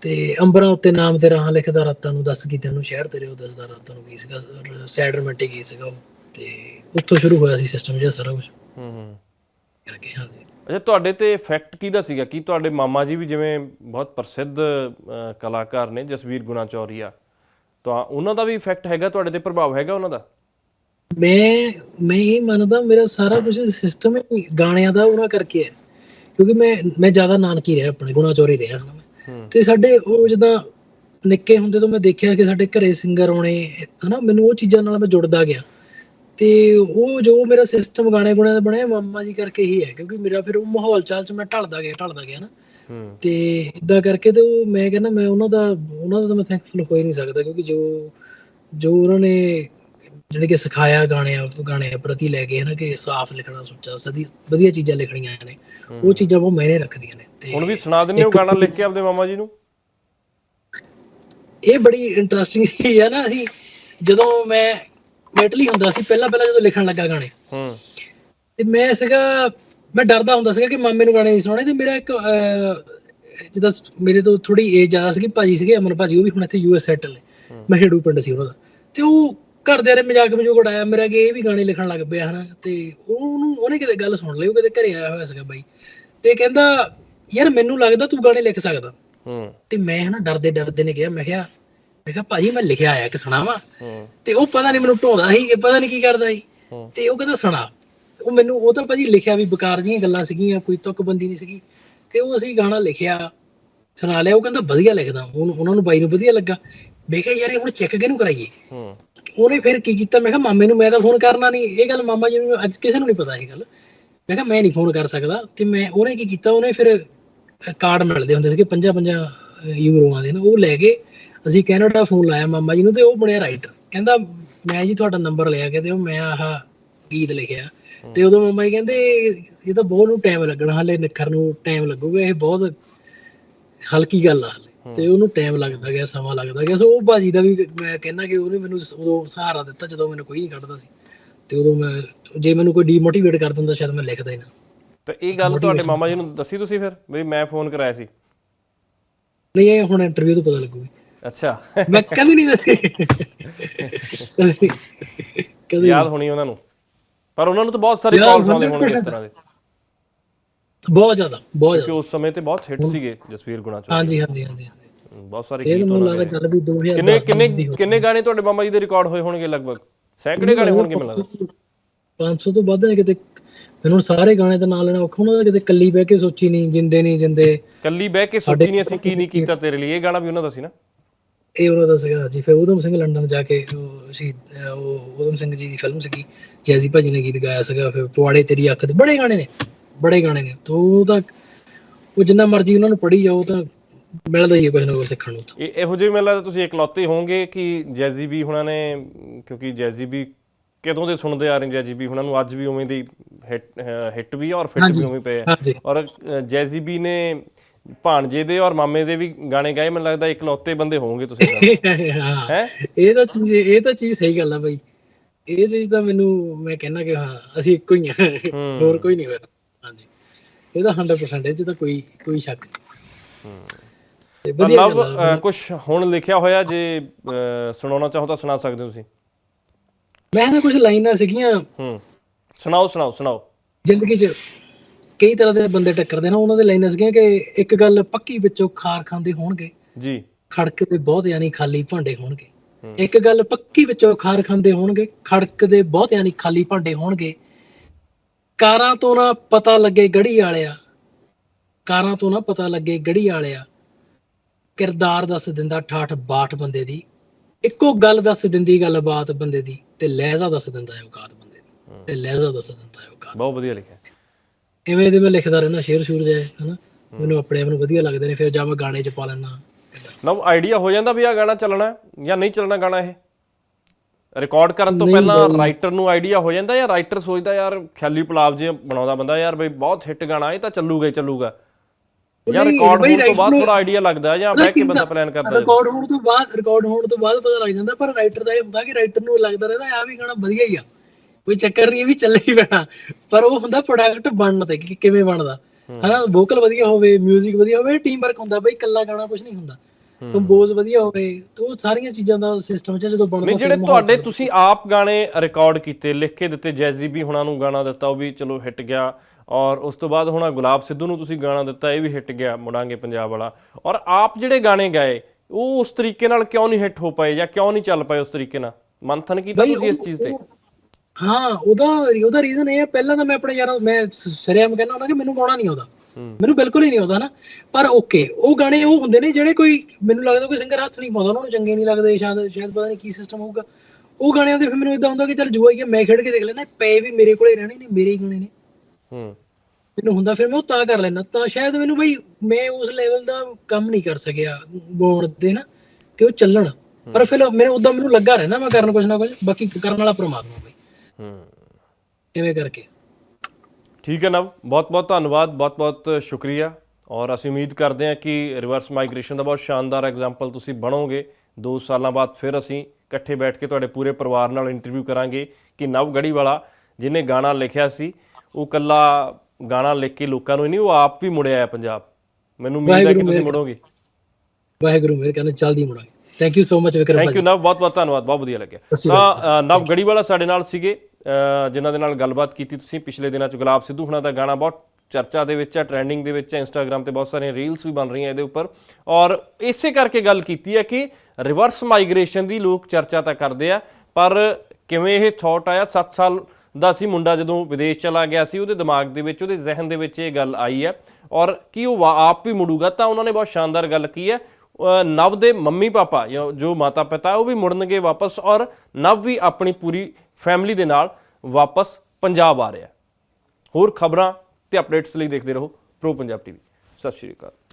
ਤੇ ਅੰਬਰਾਂ ਉੱਤੇ ਨਾਮ ਤੇਰਾ ਹਾਂ ਲਿਖਦਾ ਰਾਤਾਂ ਨੂੰ ਦੱਸ ਕੀ ਤੈਨੂੰ ਸ਼ਹਿਰ ਤੇਰੇ ਉਹ ਦੱਸਦਾ ਰਾਤਾਂ ਨੂੰ ਕੀ ਸੀਗਾ ਸੈਡ ਰੋਮਾਂਟਿਕ ਗੀਤ ਸੀਗਾ ਉਹ। ਤੇ ਉੱਥੋਂ ਸ਼ੁਰੂ ਹੋਇਆ ਸੀ ਸਿਸਟਮ ਜਿਹਾ ਸਾਰਾ ਕੁਝ ਹੂੰ ਹੂੰ। ਕਰਕੇ ਹਾਂਜੀ। ਅੱਛਾ ਤੁਹਾਡੇ ਤੇ ਇਫੈਕਟ ਕਿਹਦਾ ਸੀਗਾ? ਕੀ ਤੁਹਾਡੇ ਮਾਮਾ ਜੀ ਵੀ ਜਿਵੇਂ ਬਹੁਤ ਪ੍ਰਸਿੱਧ ਕਲਾਕਾਰ ਨੇ ਜਸਵੀਰ ਗੁਨਾ ਚੌਰੀਆ ਤਾਂ ਉਹਨਾਂ ਦਾ ਵੀ ਇਫੈਕਟ ਹੈਗਾ? ਤੁਹਾਡੇ ਤੇ ਪ੍ਰਭਾਵ ਹੈਗਾ ਉਹਨਾਂ ਦਾ? ਮੈਂ ਮੈਂ ਇਹ ਮੰਨਦਾ ਮੇਰਾ ਸਾਰਾ ਕੁਝ ਸਿਸਟਮ ਹੀ ਗਾਣਿਆਂ ਦਾ ਉਹਨਾਂ ਕਰਕੇ ਹੈ। ਕਿਉਂਕਿ ਮੈਂ ਮੈਂ ਜ਼ਿਆਦਾ ਨਾਨਕੀ ਰਿਹਾ ਆਪਣੇ ਗੁਣਾ ਚੋਰੀ ਰਿਹਾ ਹੂੰ ਤੇ ਸਾਡੇ ਉਹ ਜਦਾਂ ਨਿੱਕੇ ਹੁੰਦੇ ਤੋਂ ਮੈਂ ਦੇਖਿਆ ਕਿ ਸਾਡੇ ਘਰੇ ਸਿੰਗਰ ਆਉਣੇ ਹਨਾ ਮੈਨੂੰ ਉਹ ਚੀਜ਼ਾਂ ਨਾਲ ਮੈਂ ਜੁੜਦਾ ਗਿਆ। ਤੇ ਉਹ ਜੋ ਮੇਰਾ ਸਿਸਟਮ ਗਾਣੇ ਗੁਣਿਆਂ ਦਾ ਬਣਿਆ ਮਾਮਾ ਜੀ ਕਰਕੇ ਹੀ ਹੈ ਕਿਉਂਕਿ ਮੇਰਾ ਫਿਰ ਉਹ ਮਾਹੌਲ ਚਾਲ ਚ ਮੈਂ ਢਲਦਾ ਗਿਆ ਢਲਦਾ ਗਿਆ ਨਾ। ਤੇ ਇਦਾਂ ਕਰਕੇ ਤੇ ਉਹ ਮੈਂ ਕਹਿੰਦਾ ਮੈਂ ਉਹਨਾਂ ਦਾ ਉਹਨਾਂ ਦਾ ਮੈਂ ਥੈਂਕਫੁਲ ਹੋ ਹੀ ਨਹੀਂ ਸਕਦਾ ਕਿਉਂਕਿ ਜੋ ਜੋ ਉਹਨਾਂ ਨੇ ਜਿਹੜੇ ਕਿ ਸਿਖਾਇਆ ਗਾਣਿਆਂ ਗਾਣਿਆਂ ਪ੍ਰਤੀ ਲੈ ਕੇ ਹਨਾ ਕਿ ਸਾਫ਼ ਲਿਖਣਾ ਸੁੱਚਾ ਸਦੀ ਵਧੀਆ ਚੀਜ਼ਾਂ ਲਿਖਣੀਆਂ ਨੇ ਉਹ ਚੀਜ਼ਾਂ ਬਹੁਤ ਮਾਇਨੇ ਰੱਖਦੀਆਂ ਨੇ ਤੇ ਹੁਣ ਵੀ ਸੁਣਾ ਦਿੰਦੇ ਹੋ ਗਾਣਾ ਲਿਖ ਕੇ ਆਪਦੇ ਮਾਮਾ ਜੀ ਨੂੰ? ਇਹ ਬੜੀ ਇੰਟਰਸਟਿੰਗ ਚੀਜ਼ ਹੈ ਨਾ ਅਸੀਂ ਜਦੋਂ ਮੈਂ ਮੈਟਲੀ ਹੁੰਦਾ ਸੀ ਪਹਿਲਾਂ ਪਹਿਲਾਂ ਜਦੋਂ ਲਿਖਣ ਲੱਗਾ ਗਾਣੇ ਹੂੰ। ਤੇ ਮੈਂ ਸੀਗਾ ਮੈਂ ਡਰਦਾ ਹੁੰਦਾ ਸੀਗਾ ਕਿ ਮਾਮੇ ਨੂੰ ਗਾਣੇ ਨਹੀਂ ਸੁਣਾਉਣੇ ਤੇ ਮੇਰਾ ਇੱਕ ਅਹ, ਜਿੱਦਾਂ ਮੇਰੇ ਤੋਂ ਥੋੜੀ ਏਜ ਜ਼ਿਆਦਾ ਸੀਗੀ ਭਾਜੀ ਸੀਗੇ ਅਮਨ ਭਾਜੀ ਉਹ ਵੀ ਹੁਣ ਇੱਥੇ ਯੂਐਸ ਸੈਟਲ ਨੇ। ਮਹੇੜੂ ਪਿੰਡ ਸੀ ਉਹਨਾਂ ਦਾ। ਤੇ ਉਹ ਘਰਦਿਆਂ ਨੇ ਮਜ਼ਾਕ ਮਜੂਕ ਉਡਾਇਆ ਮੇਰਾ ਕਿ ਇਹ ਵੀ ਗਾਣੇ ਲਿਖਣ ਲੱਗ ਪਿਆ ਹਨਾ ਤੇ ਉਹਨੂੰ ਉਹਨੇ ਕਿਤੇ ਗੱਲ ਸੁਣ ਲਈ ਉਹ ਕਿਤੇ ਘਰੇ ਆਇਆ ਹੋਇਆ ਸੀਗਾ ਬਾਈ। ਤੇ ਕਹਿੰਦਾ ਯਾਰ ਮੈਨੂੰ ਲੱਗਦਾ ਤੂੰ ਗਾਣੇ ਲਿਖ ਸਕਦਾ। ਹੂੰ। ਤੇ ਮੈਂ ਹਨਾ ਡਰਦੇ ਡਰਦੇ ਨੇ ਕਿਹਾ ਮੈਂ ਕਿਹਾ ਮੈਂ ਕਿਹਾ ਭਾਜੀ ਮੈਂ ਲਿਖਿਆ ਆਇਆ ਕਿ ਸੁਣਾਵਾ ਤੇ ਉਹ ਪਤਾ ਨਹੀਂ ਮੈਨੂੰ ਢੋਦਾ ਸੀ ਕਿ ਪਤਾ ਨਹੀਂ ਕੀ ਕਰਦਾ ਸੀ। ਤੇ ਉਹ ਕਹਿੰਦਾ ਸੁਣਾ। ਉਹ ਮੈਨੂੰ ਉਹ ਤਾਂ ਭਾਜੀ ਲਿਖਿਆ ਵੀ ਬਕਾਰ ਜੀਆਂ ਗੱਲਾਂ ਸੀਗੀਆਂ ਕੋਈ ਤੁਕਬੰਦੀ ਨਹੀਂ ਸੀਗੀ। ਤੇ ਉਹ ਅਸੀਂ ਗਾਣਾ ਲਿਖਿਆ ਸੁਣਾ ਲਿਆ। ਉਹ ਕਹਿੰਦਾ ਵਧੀਆ ਲਿਖਦਾ। ਉਹਨੂੰ ਉਹਨਾਂ ਨੂੰ ਬਾਈ ਨੂੰ ਵਧੀਆ ਲੱਗਾ। ਮੈਂ ਕਿਹਾ ਯਾਰ ਇਹ ਹੁਣ ਚੈੱਕ ਕਿਹਨੂੰ ਕਰਾਈਏ? ਉਹਨੇ ਫਿਰ ਕੀ ਕੀਤਾ? ਮੈਂ ਕਿਹਾ ਮਾਮੇ ਨੂੰ ਮੈਂ ਤਾਂ ਫੋਨ ਕਰਨਾ ਨਹੀਂ ਇਹ ਗੱਲ ਮਾਮਾ ਜੀ ਨੂੰ ਅੱਜ ਕਿਸੇ ਨੂੰ ਨਹੀਂ ਪਤਾ ਇਹ ਗੱਲ। ਮੈਂ ਕਿਹਾ ਮੈਂ ਨਹੀਂ ਫੋਨ ਕਰ ਸਕਦਾ। ਤੇ ਮੈਂ ਉਹਨੇ ਕੀ ਕੀਤਾ? ਉਹਨੇ ਫਿਰ ਕਾਰਡ ਮਿਲਦੇ ਹੁੰਦੇ ਸੀਗੇ 50 50 ਯੂਰੋਆਂ ਦੇ ਨਾ ਉਹ ਲੈ ਕੇ ਅਸੀਂ ਕੈਨੇਡਾ ਫੋਨ ਲਾਇਆ ਮਾਮਾ ਜੀ ਨੂੰ ਤੇ ਉਹ ਬਣਿਆ ਰਾਈਟਰ ਕਹਿੰਦਾ ਮੈਂ ਜੀ ਤੁਹਾਡਾ ਨੰਬਰ ਲਿਆ ਕੇ ਤੇ ਉਹ ਮੈਂ ਆਹ ਗੀਤ ਲਿਖਿਆ। ਤੇ ਉਦੋਂ ਮਾਮਾ ਜੀ ਕਹਿੰਦੇ ਇਹ ਤਾਂ ਬਹੁਤ ਨੂੰ ਟਾਈਮ ਲੱਗਣਾ ਹਲੇ ਨਿਖਰ ਨੂੰ ਟਾਈਮ ਲੱਗੂਗਾ ਇਹ ਬਹੁਤ ਹਲਕੀ ਗੱਲ ਆ ਤੇ ਉਹਨੂੰ ਟਾਈਮ ਲੱਗਦਾ ਗਿਆ ਸਮਾਂ ਲੱਗਦਾ ਗਿਆ। ਸੋ ਉਹ ਬਾਜੀ ਦਾ ਵੀ ਮੈਂ ਕਹਿੰਦਾ ਕਿ ਉਹਨੇ ਮੈਨੂੰ ਉਦੋਂ ਸਹਾਰਾ ਦਿੱਤਾ ਜਦੋਂ ਮੈਨੂੰ ਕੋਈ ਨਹੀਂ ਕੱਢਦਾ ਸੀ। ਤੇ ਉਦੋਂ ਮੈਂ ਜੇ ਮੈਨੂੰ ਕੋਈ ਡੀਮੋਟੀਵੇਟ ਕਰ ਦਿੰਦਾ ਸ਼ਾਇਦ ਮੈਂ ਲਿਖਦਾ ਹੀ ਨਾ। ਤੇ ਇਹ ਗੱਲ ਤੁਹਾਡੇ ਮਾਮਾ ਜੀ ਨੂੰ ਦੱਸੀ ਤੁਸੀਂ ਫਿਰ ਵੀ ਮੈਂ ਫੋਨ ਕਰਾਇਆ ਸੀ? ਨਹੀਂ ਇਹ ਹੁਣ ਇੰਟਰਵਿਊ ਤੋਂ ਪਤਾ ਲੱਗੂਗੀ। ਅੱਛਾ। ਮੈਂ ਕਦੇ ਨਹੀਂ ਦੱਸੀ ਕਦੇ ਯਾਦ ਹੋਣੀ ਉਹਨਾਂ ਨੂੰ। ਪਰ ਉਹਨਾਂ ਨੂੰ ਤਾਂ ਬਹੁਤ ਸਾਰੇ ਕਾਲਸ ਆਉਂਦੇ ਹੋਣਗੇ ਇਸ ਤਰ੍ਹਾਂ ਦੇ। ਬਹੁਤ ਜ਼ਿਆਦਾ ਬਹੁਤ ਜ਼ਿਆਦਾ ਉਸ ਸਮੇਂ ਤੇ ਬਹੁਤ ਹਿੱਟ ਸੀਗੇ ਜਸਵੀਰ ਗੁਣਾ ਚੌਧਰੀ ਹਾਂਜੀ ਹਾਂਜੀ। ਹਾਂਜੀ। ਬਹੁਤ ਸਾਰੇ ਗੀਤ ਉਹਨਾਂ ਦੇ। ਗੱਲ ਵੀ 2010 ਕਿੰਨੇ ਕਿੰਨੇ ਕਿੰਨੇ ਗਾਣੇ ਤੁਹਾਡੇ ਮਾਮਾ ਜੀ ਦੇ ਰਿਕਾਰਡ ਹੋਏ ਹੋਣਗੇ ਲਗਭਗ? ਸੈਂਕੜੇ ਗਾਣੇ ਹੋਣਗੇ ਮੈਨੂੰ ਲੱਗਦਾ। 500 ਤੋਂ ਵੱਧ ਨੇ ਕਿਤੇ। ਮੈਨੂੰ ਸਾਰੇ ਗਾਣੇ ਦਾ ਨਾਂ ਲੈਣਾ ਔਖਾ ਉਹਨਾਂ ਦਾ ਕਿਤੇ ਕੱਲੀ ਬਹਿ ਕੇ ਸੋਚੀ ਨਹੀਂ ਜਿੰਦੇ ਨਹੀਂ ਜਿੰਦੇ। ਕੱਲੀ ਬਹਿ ਕੇ ਸੋਚੀ ਨਹੀਂ ਅਸੀਂ ਕੀ ਨਹੀਂ ਕੀਤਾ ਤੇਰੇ ਲਈ। ਇਹ ਗਾਣਾ ਵੀ ਉਹਨਾਂ ਦਾ ਸੀ ਨਾ। ਇਹ ਉਹਨਾਂ ਦਾ ਸੀਗਾ ਜੀ ਫਿਰ ਉਦਮ ਸਿੰਘ ਲੰਡਨ ਜਾ ਕੇ ਅਹ ਉਹ ਉਦਮ ਸਿੰਘ ਜੀ ਦੀ ਫਿਲਮ ਸੀਗੀ ਜੈਜ਼ੀ ਭਾਜੀ ਨੇ ਗੀਤ ਗਾਇਆ ਸੀਗਾ ਫਿਰ ਪੁਆੜੇ ਤੇਰੀ ਅੱਖ ਦੇ ਬੜੇ ਗਾਣੇ ਨੇ ਬੜੇ ਗਾਣੇ ਨੇ ਤੋਂ ਤਾਂ ਉਹ ਜਿੰਨਾ ਮਰਜ਼ੀ ਉਹਨਾਂ ਨੂੰ ਪੜ੍ਹੀ ਜਾਓ ਤਾਂ ਮਿਲਦਾ ਹੀ ਹੈ ਕੁਝ ਨਾ ਕੁਝ ਸਿੱਖਣ ਨੂੰ। ਇਹ ਇਹੋ ਜਿਹੇ ਮੈਨੂੰ ਲੱਗਦਾ ਤੁਸੀਂ ਇਕਲੌਤੇ ਹੋਵੋਗੇ ਕਿ ਜੈਜ਼ੀ ਬੀ ਹੁਣਾਂ ਨੇ ਕਿਉਂਕਿ ਜੈਜ਼ੀ ਬੀ ਕਦੋਂ ਦੇ ਸੁਣਦੇ ਆ ਰਹੇ ਜੈਜ਼ੀ ਬੀ ਹੁਣਾਂ ਨੂੰ ਅੱਜ ਵੀ ਉਵੇਂ ਦੀ ਹਿੱਟ ਹਿੱਟ ਵੀ ਔਰ ਫਿੱਟ ਵੀ ਉਵੇਂ ਪਏ ਔਰ ਜੈਜ਼ੀ ਬੀ ਨੇ ਭਾਣਜੇ ਦੇ ਔਰ ਮਾਮੇ ਦੇ ਵੀ ਗਾਣੇ ਗਾਏ ਮੈਨੂੰ ਲੱਗਦਾ ਇਕਲੌਤੇ ਬੰਦੇ ਹੋਵੋਗੇ ਤੁਸੀਂ ਹਾਂ ਇਹ ਤਾਂ ਚੀਜ਼ ਇਹ ਤਾਂ ਚੀਜ਼ ਸਹੀ ਗੱਲ ਆ ਬਾਈ। ਇਹ ਚੀਜ਼ ਤਾਂ ਮੈਨੂੰ ਮੈਂ ਕਹਿੰਦਾ ਕਿ ਹਾਂ ਅਸੀਂ ਇੱਕੋ ਹੀ ਆ। ਹੋਰ ਕੋਈ ਨਹੀਂ ਹੋਇਆ। ਹਾਂਜੀ। ਇਹ ਤਾਂ 100% ਇਹ 'ਚ ਤਾਂ ਕੋਈ ਕੋਈ ਸ਼ੱਕ ਨਹੀਂ। ਲਵ। ਕੁਝ ਹੁਣ ਲਿਖਿਆ ਹੋਇਆ ਜੇ ਸੁਣਾਉਣਾ ਚਾਹੋ ਤਾਂ ਸੁਣਾ ਸਕਦੇ ਹੋ ਤੁਸੀਂ। ਮੈਂ ਨਾ ਕੁਝ ਲਾਈਨਾਂ ਸੀਗੀਆਂ। ਹੂੰ। ਸੁਣਾਓ ਸੁਣਾਓ ਸੁਣਾਓ। ਜ਼ਿੰਦਗੀ 'ਚ। ਕਈ ਤਰ੍ਹਾਂ ਦੇ ਬੰਦੇ ਟੱਕਰਦੇ ਨੇ ਉਹਨਾਂ ਦੇ ਲਾਈਨਾਂ ਸੀਗੀਆਂ ਕਿ ਇੱਕ ਗੱਲ ਪੱਕੀ ਵਿੱਚੋਂ ਖਾਰ ਖਾਂਦੇ ਹੋਣਗੇ। ਜੀ। ਖੜਕ ਦੇ ਬਹੁਤ ਯਾਨੀ ਖਾਲੀ ਭਾਂਡੇ ਹੋਣਗੇ। ਇੱਕ ਗੱਲ ਪੱਕੀ ਵਿੱਚੋਂ ਖਾਰ ਖਾਂਦੇ ਹੋਣਗੇ ਖੜਕ ਦੇ ਬਹੁਤ ਯਾਨੀ ਖਾਲੀ ਭਾਂਡੇ ਹੋਣਗੇ। ਕਾਰਾਂ ਤੋਂ ਨਾ ਪਤਾ ਲੱਗੇ ਗੜੀ ਵਾਲਿਆ। ਕਾਰਾਂ ਤੋਂ ਨਾ ਪਤਾ ਲੱਗੇ ਗੜੀ ਵਾਲਿਆ। ਕਿਰਦਾਰ ਦੱਸ ਦਿੰਦਾ ਠਾਠ ਬਾਠ ਬੰਦੇ ਦੀ। ਇੱਕੋ ਗੱਲ ਦੱਸ ਦਿੰਦੀ ਗੱਲਬਾਤ ਬੰਦੇ ਦੀ ਤੇ ਲਹਿਜ਼ਾ ਦੱਸ ਦਿੰਦਾ ਹੈ ਔਕਾਤ ਬੰਦੇ ਦੀ। ਤੇ ਲਹਿਜ਼ਾ ਦੱਸ ਦਿੰਦਾ ਹੈ ਔਕਾਤ। ਬਹੁਤ ਵਧੀਆ ਲਿਖਿਆ। ਇਵੇਂ ਦੇ ਮੈਂ ਲਿਖਦਾ ਰਹਿਣਾ ਸ਼ੇਰ ਸ਼ੂਰ ਜਾਏ ਹਨਾ। ਮੈਨੂੰ ਆਪਣੇ ਆਪ ਨੂੰ ਵਧੀਆ ਲੱਗਦੇ ਨੇ ਫਿਰ ਜਾਂ ਮੈਂ ਗਾਣੇ 'ਚ ਪਾ ਲੈਣਾ ਨਵ ਆਈਡੀਆ ਹੋ ਜਾਂਦਾ ਵੀ ਆ ਗਾਣਾ ਚੱਲਣਾ ਜਾਂ ਨਹੀਂ ਚੱਲਣਾ ਗਾਣਾ ਇਹ। ਰਿਕਾਰਡ ਕਰਨ ਤੋਂ ਪਹਿਲਾਂ ਰਾਈਟਰ ਨੂੰ ਆਈਡੀਆ ਹੋ ਜਾਂਦਾ ਜਾਂ ਰਾਈਟਰ ਸੋਚਦਾ ਯਾਰ ਖਿਆਲੀ ਪਲਾਵ ਜੇ ਬਣਾਉਂਦਾ ਬੰਦਾ ਯਾਰ ਬਈ ਬਹੁਤ ਹਿੱਟ ਗਾਣਾ ਇਹ ਤਾਂ ਚੱਲੂਗਾ ਹੀ ਚੱਲੂਗਾ। ਜਾਂ ਰਿਕਾਰਡ ਹੋਣ ਤੋਂ ਬਾਅਦ ਨੂੰ- ਥੋੜਾ ਆਈਡੀਆ ਲੱਗਦਾ ਜਾਂ ਬਹਿ ਕੇ ਬੰਦਾ ਪਲਾਨ ਕਰਦਾ ਰਿਕਾਰਡ ਹੋਣ ਤੋਂ ਬਾਅਦ ਰਿਕਾਰਡ ਹੋਣ ਤੋਂ ਬਾਅਦ ਪਤਾ ਲੱਗ ਜਾਂਦਾ ਪਰ ਰਾਈਟਰ ਦਾ ਇਹ ਹੁੰਦਾ ਕਿ ਰਾਈਟਰ ਨੂੰ ਲੱਗਦਾ ਰਹਿੰਦਾ ਆ ਵੀ ਗਾਣਾ ਵਧੀਆ ਹੀ ਆ। ਕੋਈ ਚੱਕਰ ਨਹੀਂ ਇਹ ਵੀ ਚੱਲੇ ਹੀ ਪੈਣਾ। ਪਰ ਉਹ ਹੁੰਦਾ ਪ੍ਰੋਡਕਟ ਬਣਨ ਤੇ ਕਿ ਕਿਵੇਂ ਬਣਦਾ। ਹਨਾ ਵੋਕਲ ਵਧੀਆ ਹੋਵੇ 뮤직 ਵਧੀਆ ਹੋਵੇ ਟੀਮ ਵਰਕ ਹੁੰਦਾ ਬਈ ਇਕੱਲਾ ਗਾਣਾ ਕੁਝ ਨਹੀਂ ਹੁੰਦਾ। ਕੰਪੋਜ਼ ਵਧੀਆ ਹੋਵੇ ਤੇ ਉਹ ਸਾਰੀਆਂ ਚੀਜ਼ਾਂ ਦਾ ਸਿਸਟਮ ਚ ਜਦੋਂ ਬਣਦਾ ਨਹੀਂ ਜਿਹੜੇ ਤੁਹਾਡੇ ਤੁਸੀਂ ਆਪ ਗਾਣੇ ਰਿਕਾਰਡ ਕੀਤੇ ਲਿਖ ਕੇ ਦਿੱਤੇ ਜੈਜ਼ੀ ਵੀ ਹੁਣਾਂ ਨੂੰ ਗਾਣਾ ਦਿੱਤਾ ਉਹ ਵੀ ਚਲੋ ਹਿੱਟ ਗਿਆ। ਔਰ ਉਸ ਤੋਂ ਬਾਅਦ ਹੁਣ ਗੁਲਾਬ ਸਿੱਧੂ ਨੂੰ ਤੁਸੀਂ ਗਾਣਾ ਦਿੱਤਾ ਇਹ ਵੀ ਹਿੱਟ ਗਿਆ ਮੁੜਾਂਗੇ ਪੰਜਾਬ ਵਾਲਾ। ਔਰ ਆਪ ਜਿਹੜੇ ਗਾਣੇ ਗਾਏ ਉਹ ਉਸ ਤਰੀਕੇ ਨਾਲ ਕਿਉਂ ਨਹੀਂ ਹਿੱਟ ਹੋ ਪਏ ਜਾਂ ਕਿਉਂ ਨਹੀਂ ਚੱਲ ਪਏ ਉਸ ਤਰੀਕੇ ਨਾਲ? ਮੰਥਨ ਕੀਤਾ ਤੁਸੀਂ ਇਸ ਚੀਜ਼ ਤੇ? ਹਾਂ ਉਹਦਾ ਉਹਦਾ ਰੀਜ਼ਨ ਇਹ ਹੈ ਪਹਿਲਾਂ ਤਾਂ ਮੈਂ ਆਪਣੇ ਯਾਰਾਂ ਮੈਂ ਸਰਿਆਮ ਕਹਿੰਦਾ ਹੁੰਦਾ ਕਿ ਮੈਨੂੰ ਗਾਉਣਾ ਨਹੀਂ ਆਉਂਦਾ। ਮੈਨੂੰ ਬਿਲਕੁਲ ਹੀ ਨਹੀਂ ਆਉਂਦਾ ਨਾ। ਪਰ ਓਕੇ ਉਹ ਗਾਣੇ ਉਹ ਹੁੰਦੇ ਨੇ ਜਿਹੜੇ ਕੋਈ ਮੈਨੂੰ ਲੱਗਦਾ ਕੋਈ ਸਿੰਗਰ ਹੱਥ ਨਹੀਂ ਪਾਉਂਦਾ ਉਹਨਾਂ ਨੂੰ ਚੰਗੇ ਨਹੀਂ ਲੱਗਦੇ ਸ਼ਾਇਦ ਸ਼ਾਇਦ ਪਤਾ ਨਹੀਂ ਕੀ ਸਿਸਟਮ ਹੋਊਗਾ। ਉਹ ਗਾਣਿਆਂ ਦੇ ਫਿਰ ਮੈਨੂੰ ਇਦਾਂ ਹੁੰਦਾ ਕਿ ਚੱਲ ਜੂਆ ਹੀ ਹੈ ਮੈਂ ਖੇਡ ਕੇ ਦੇਖ ਲੈਣਾ ਪਏ ਵੀ ਮੇਰੇ ਕੋਲੇ ਰਹਿਣੇ ਨੇ ਮੇਰੇ ਹੀ ਗਾਣੇ ਨੇ। ਹੂੰ। ਮੈਨੂੰ ਹੁੰਦਾ ਫਿਰ ਮੈਂ ਉਹ ਤਾਂ ਕਰ ਲੈਣਾ ਤਾਂ ਸ਼ਾਇਦ ਮੈਨੂੰ ਬਈ ਮੈਂ ਉਸ ਲੈਵਲ ਦਾ ਕੰਮ ਨਹੀਂ ਕਰ ਸਕਿਆ ਗਾਉਣ ਦੇ ਨਾ ਕਿ ਉਹ ਚੱਲਣ। ਪਰ ਫਿਰ ਮੇਰੇ ਉਦਾਂ ਮੈਨੂੰ ਲੱਗਾ ਰਹਿਣਾ ਮੈਂ ਕਰਨ ਕੁਝ ਨਾ ਕੁਝ ਬਾਕੀ ਕਰਨ ਵਾਲਾ ਪ੍ਰਮਾਤਮਾ ਬਈ। ਹੂੰ। ਕਿਵੇਂ ਕਰਕੇ। ਠੀਕ ਹੈ ਨਵ ਬਹੁਤ ਬਹੁਤ ਧੰਨਵਾਦ ਬਹੁਤ ਬਹੁਤ ਸ਼ੁਕਰੀਆ। ਔਰ ਅਸੀਂ ਉਮੀਦ ਕਰਦੇ ਹਾਂ ਕਿ ਰਿਵਰਸ ਮਾਈਗ੍ਰੇਸ਼ਨ ਦਾ ਬਹੁਤ ਸ਼ਾਨਦਾਰ ਐਗਜ਼ਾਮਪਲ ਤੁਸੀਂ ਬਣੋਗੇ। 2 ਸਾਲਾਂ ਬਾਅਦ ਫਿਰ ਅਸੀਂ ਇਕੱਠੇ ਬੈਠ ਕੇ ਤੁਹਾਡੇ ਪੂਰੇ ਪਰਿਵਾਰ ਨਾਲ ਇੰਟਰਵਿਊ ਕਰਾਂਗੇ ਕਿ ਨਵ ਗੜੀ ਵਾਲਾ ਜਿਹਨੇ ਗਾਣਾ ਲਿਖਿਆ ਸੀ ਉਹ ਕੱਲਾ ਗਾਣਾ ਲਿਖ ਕੇ ਲੋਕਾਂ ਨੂੰ ਹੀ ਨਹੀਂ ਉਹ ਆਪ ਵੀ ਮੁੜਿਆ ਹੈ ਪੰਜਾਬ। ਮੈਨੂੰ ਉਮੀਦ ਹੈ ਕਿ ਤੁਸੀਂ ਮੁੜੋਗੇ। ਵਾਹਿਗੁਰੂ ਮੇਰੇ ਕਹਿੰਦੇ ਜਲਦੀ ਮੁੜਾਂਗੇ। Thank you so much Vikram thank ਭਾਜੀ ਯੂ ਨਵ ਬਹੁਤ ਬਹੁਤ ਧੰਨਵਾਦ ਬਹੁਤ ਵਧੀਆ ਲੱਗਿਆ। ਤਾਂ ਨਵ ਗੜੀਵਾਲਾ ਸਾਡੇ ਨਾਲ ਸੀਗੇ ਜਿਨ੍ਹਾਂ ਦੇ ਨਾਲ ਗੱਲਬਾਤ ਕੀਤੀ ਤੁਸੀਂ ਪਿਛਲੇ ਦਿਨਾਂ ਚ ਗੁਲਾਬ ਸਿੱਧੂ ਹੁਣਾਂ ਦਾ ਗਾਣਾ ਬਹੁਤ ਚਰਚਾ ਦੇ ਵਿੱਚ ਹੈ ਟ੍ਰੈਂਡਿੰਗ ਦੇ ਵਿੱਚ ਹੈ ਇੰਸਟਾਗ੍ਰam ਤੇ ਬਹੁਤ ਸਾਰੀਆਂ ਰੀਲਸ ਵੀ ਬਣ ਰਹੀਆਂ ਇਹਦੇ ਉੱਪਰ। ਔਰ ਇਸੇ ਕਰਕੇ ਗੱਲ ਕੀਤੀ ਹੈ ਕਿ ਰਿਵਰਸ ਮਾਈਗ੍ਰੇਸ਼ਨ ਦੀ ਲੋਕ ਚਰਚਾ ਤਾਂ ਕਰਦੇ ਆ ਪਰ ਕਿਵੇਂ ਇਹ ਥਾਟ ਆਇਆ? 7 ਸਾਲ ਦਾ ਸੀ ਮੁੰਡਾ ਜਦੋਂ ਵਿਦੇਸ਼ ਚਲਾ ਗਿਆ ਸੀ ਉਹਦੇ ਦਿਮਾਗ ਦੇ ਵਿੱਚ ਉਹਦੇ ਜ਼ਿਹਨ ਦੇ ਵਿੱਚ ਇਹ ਗੱਲ ਆਈ ਹੈ। ਔਰ ਕੀ ਉਹ ਆਪ ਵੀ ਮੁੜੂਗਾ ਤਾਂ ਉਹਨਾਂ ਨੇ ਬਹੁਤ ਸ਼ਾਨਦਾਰ ਗੱਲ ਕੀ ਹੈ ਨਵ ਦੇ ਮੰਮੀ ਪਾਪਾ, ਜਾਂ ਜੋ ਮਾਤਾ ਪਿਤਾ, ਉਹ ਵੀ ਮੁੜਨਗੇ ਵਾਪਸ ਔਰ ਨਵ ਵੀ ਆਪਣੀ ਪੂਰੀ ਫੈਮਿਲੀ ਦੇ ਨਾਲ ਵਾਪਸ ਪੰਜਾਬ ਆ ਰਿਹਾ ਹੋਰ ਖਬਰਾਂ ਤੇ ਅਪਡੇਟਸ ਲਈ ਦੇਖਦੇ ਰਹੋ, ਪ੍ਰੋ ਪੰਜਾਬ ਟੀਵੀ ਸਤਿ ਸ਼੍ਰੀ ਅਕਾਲ।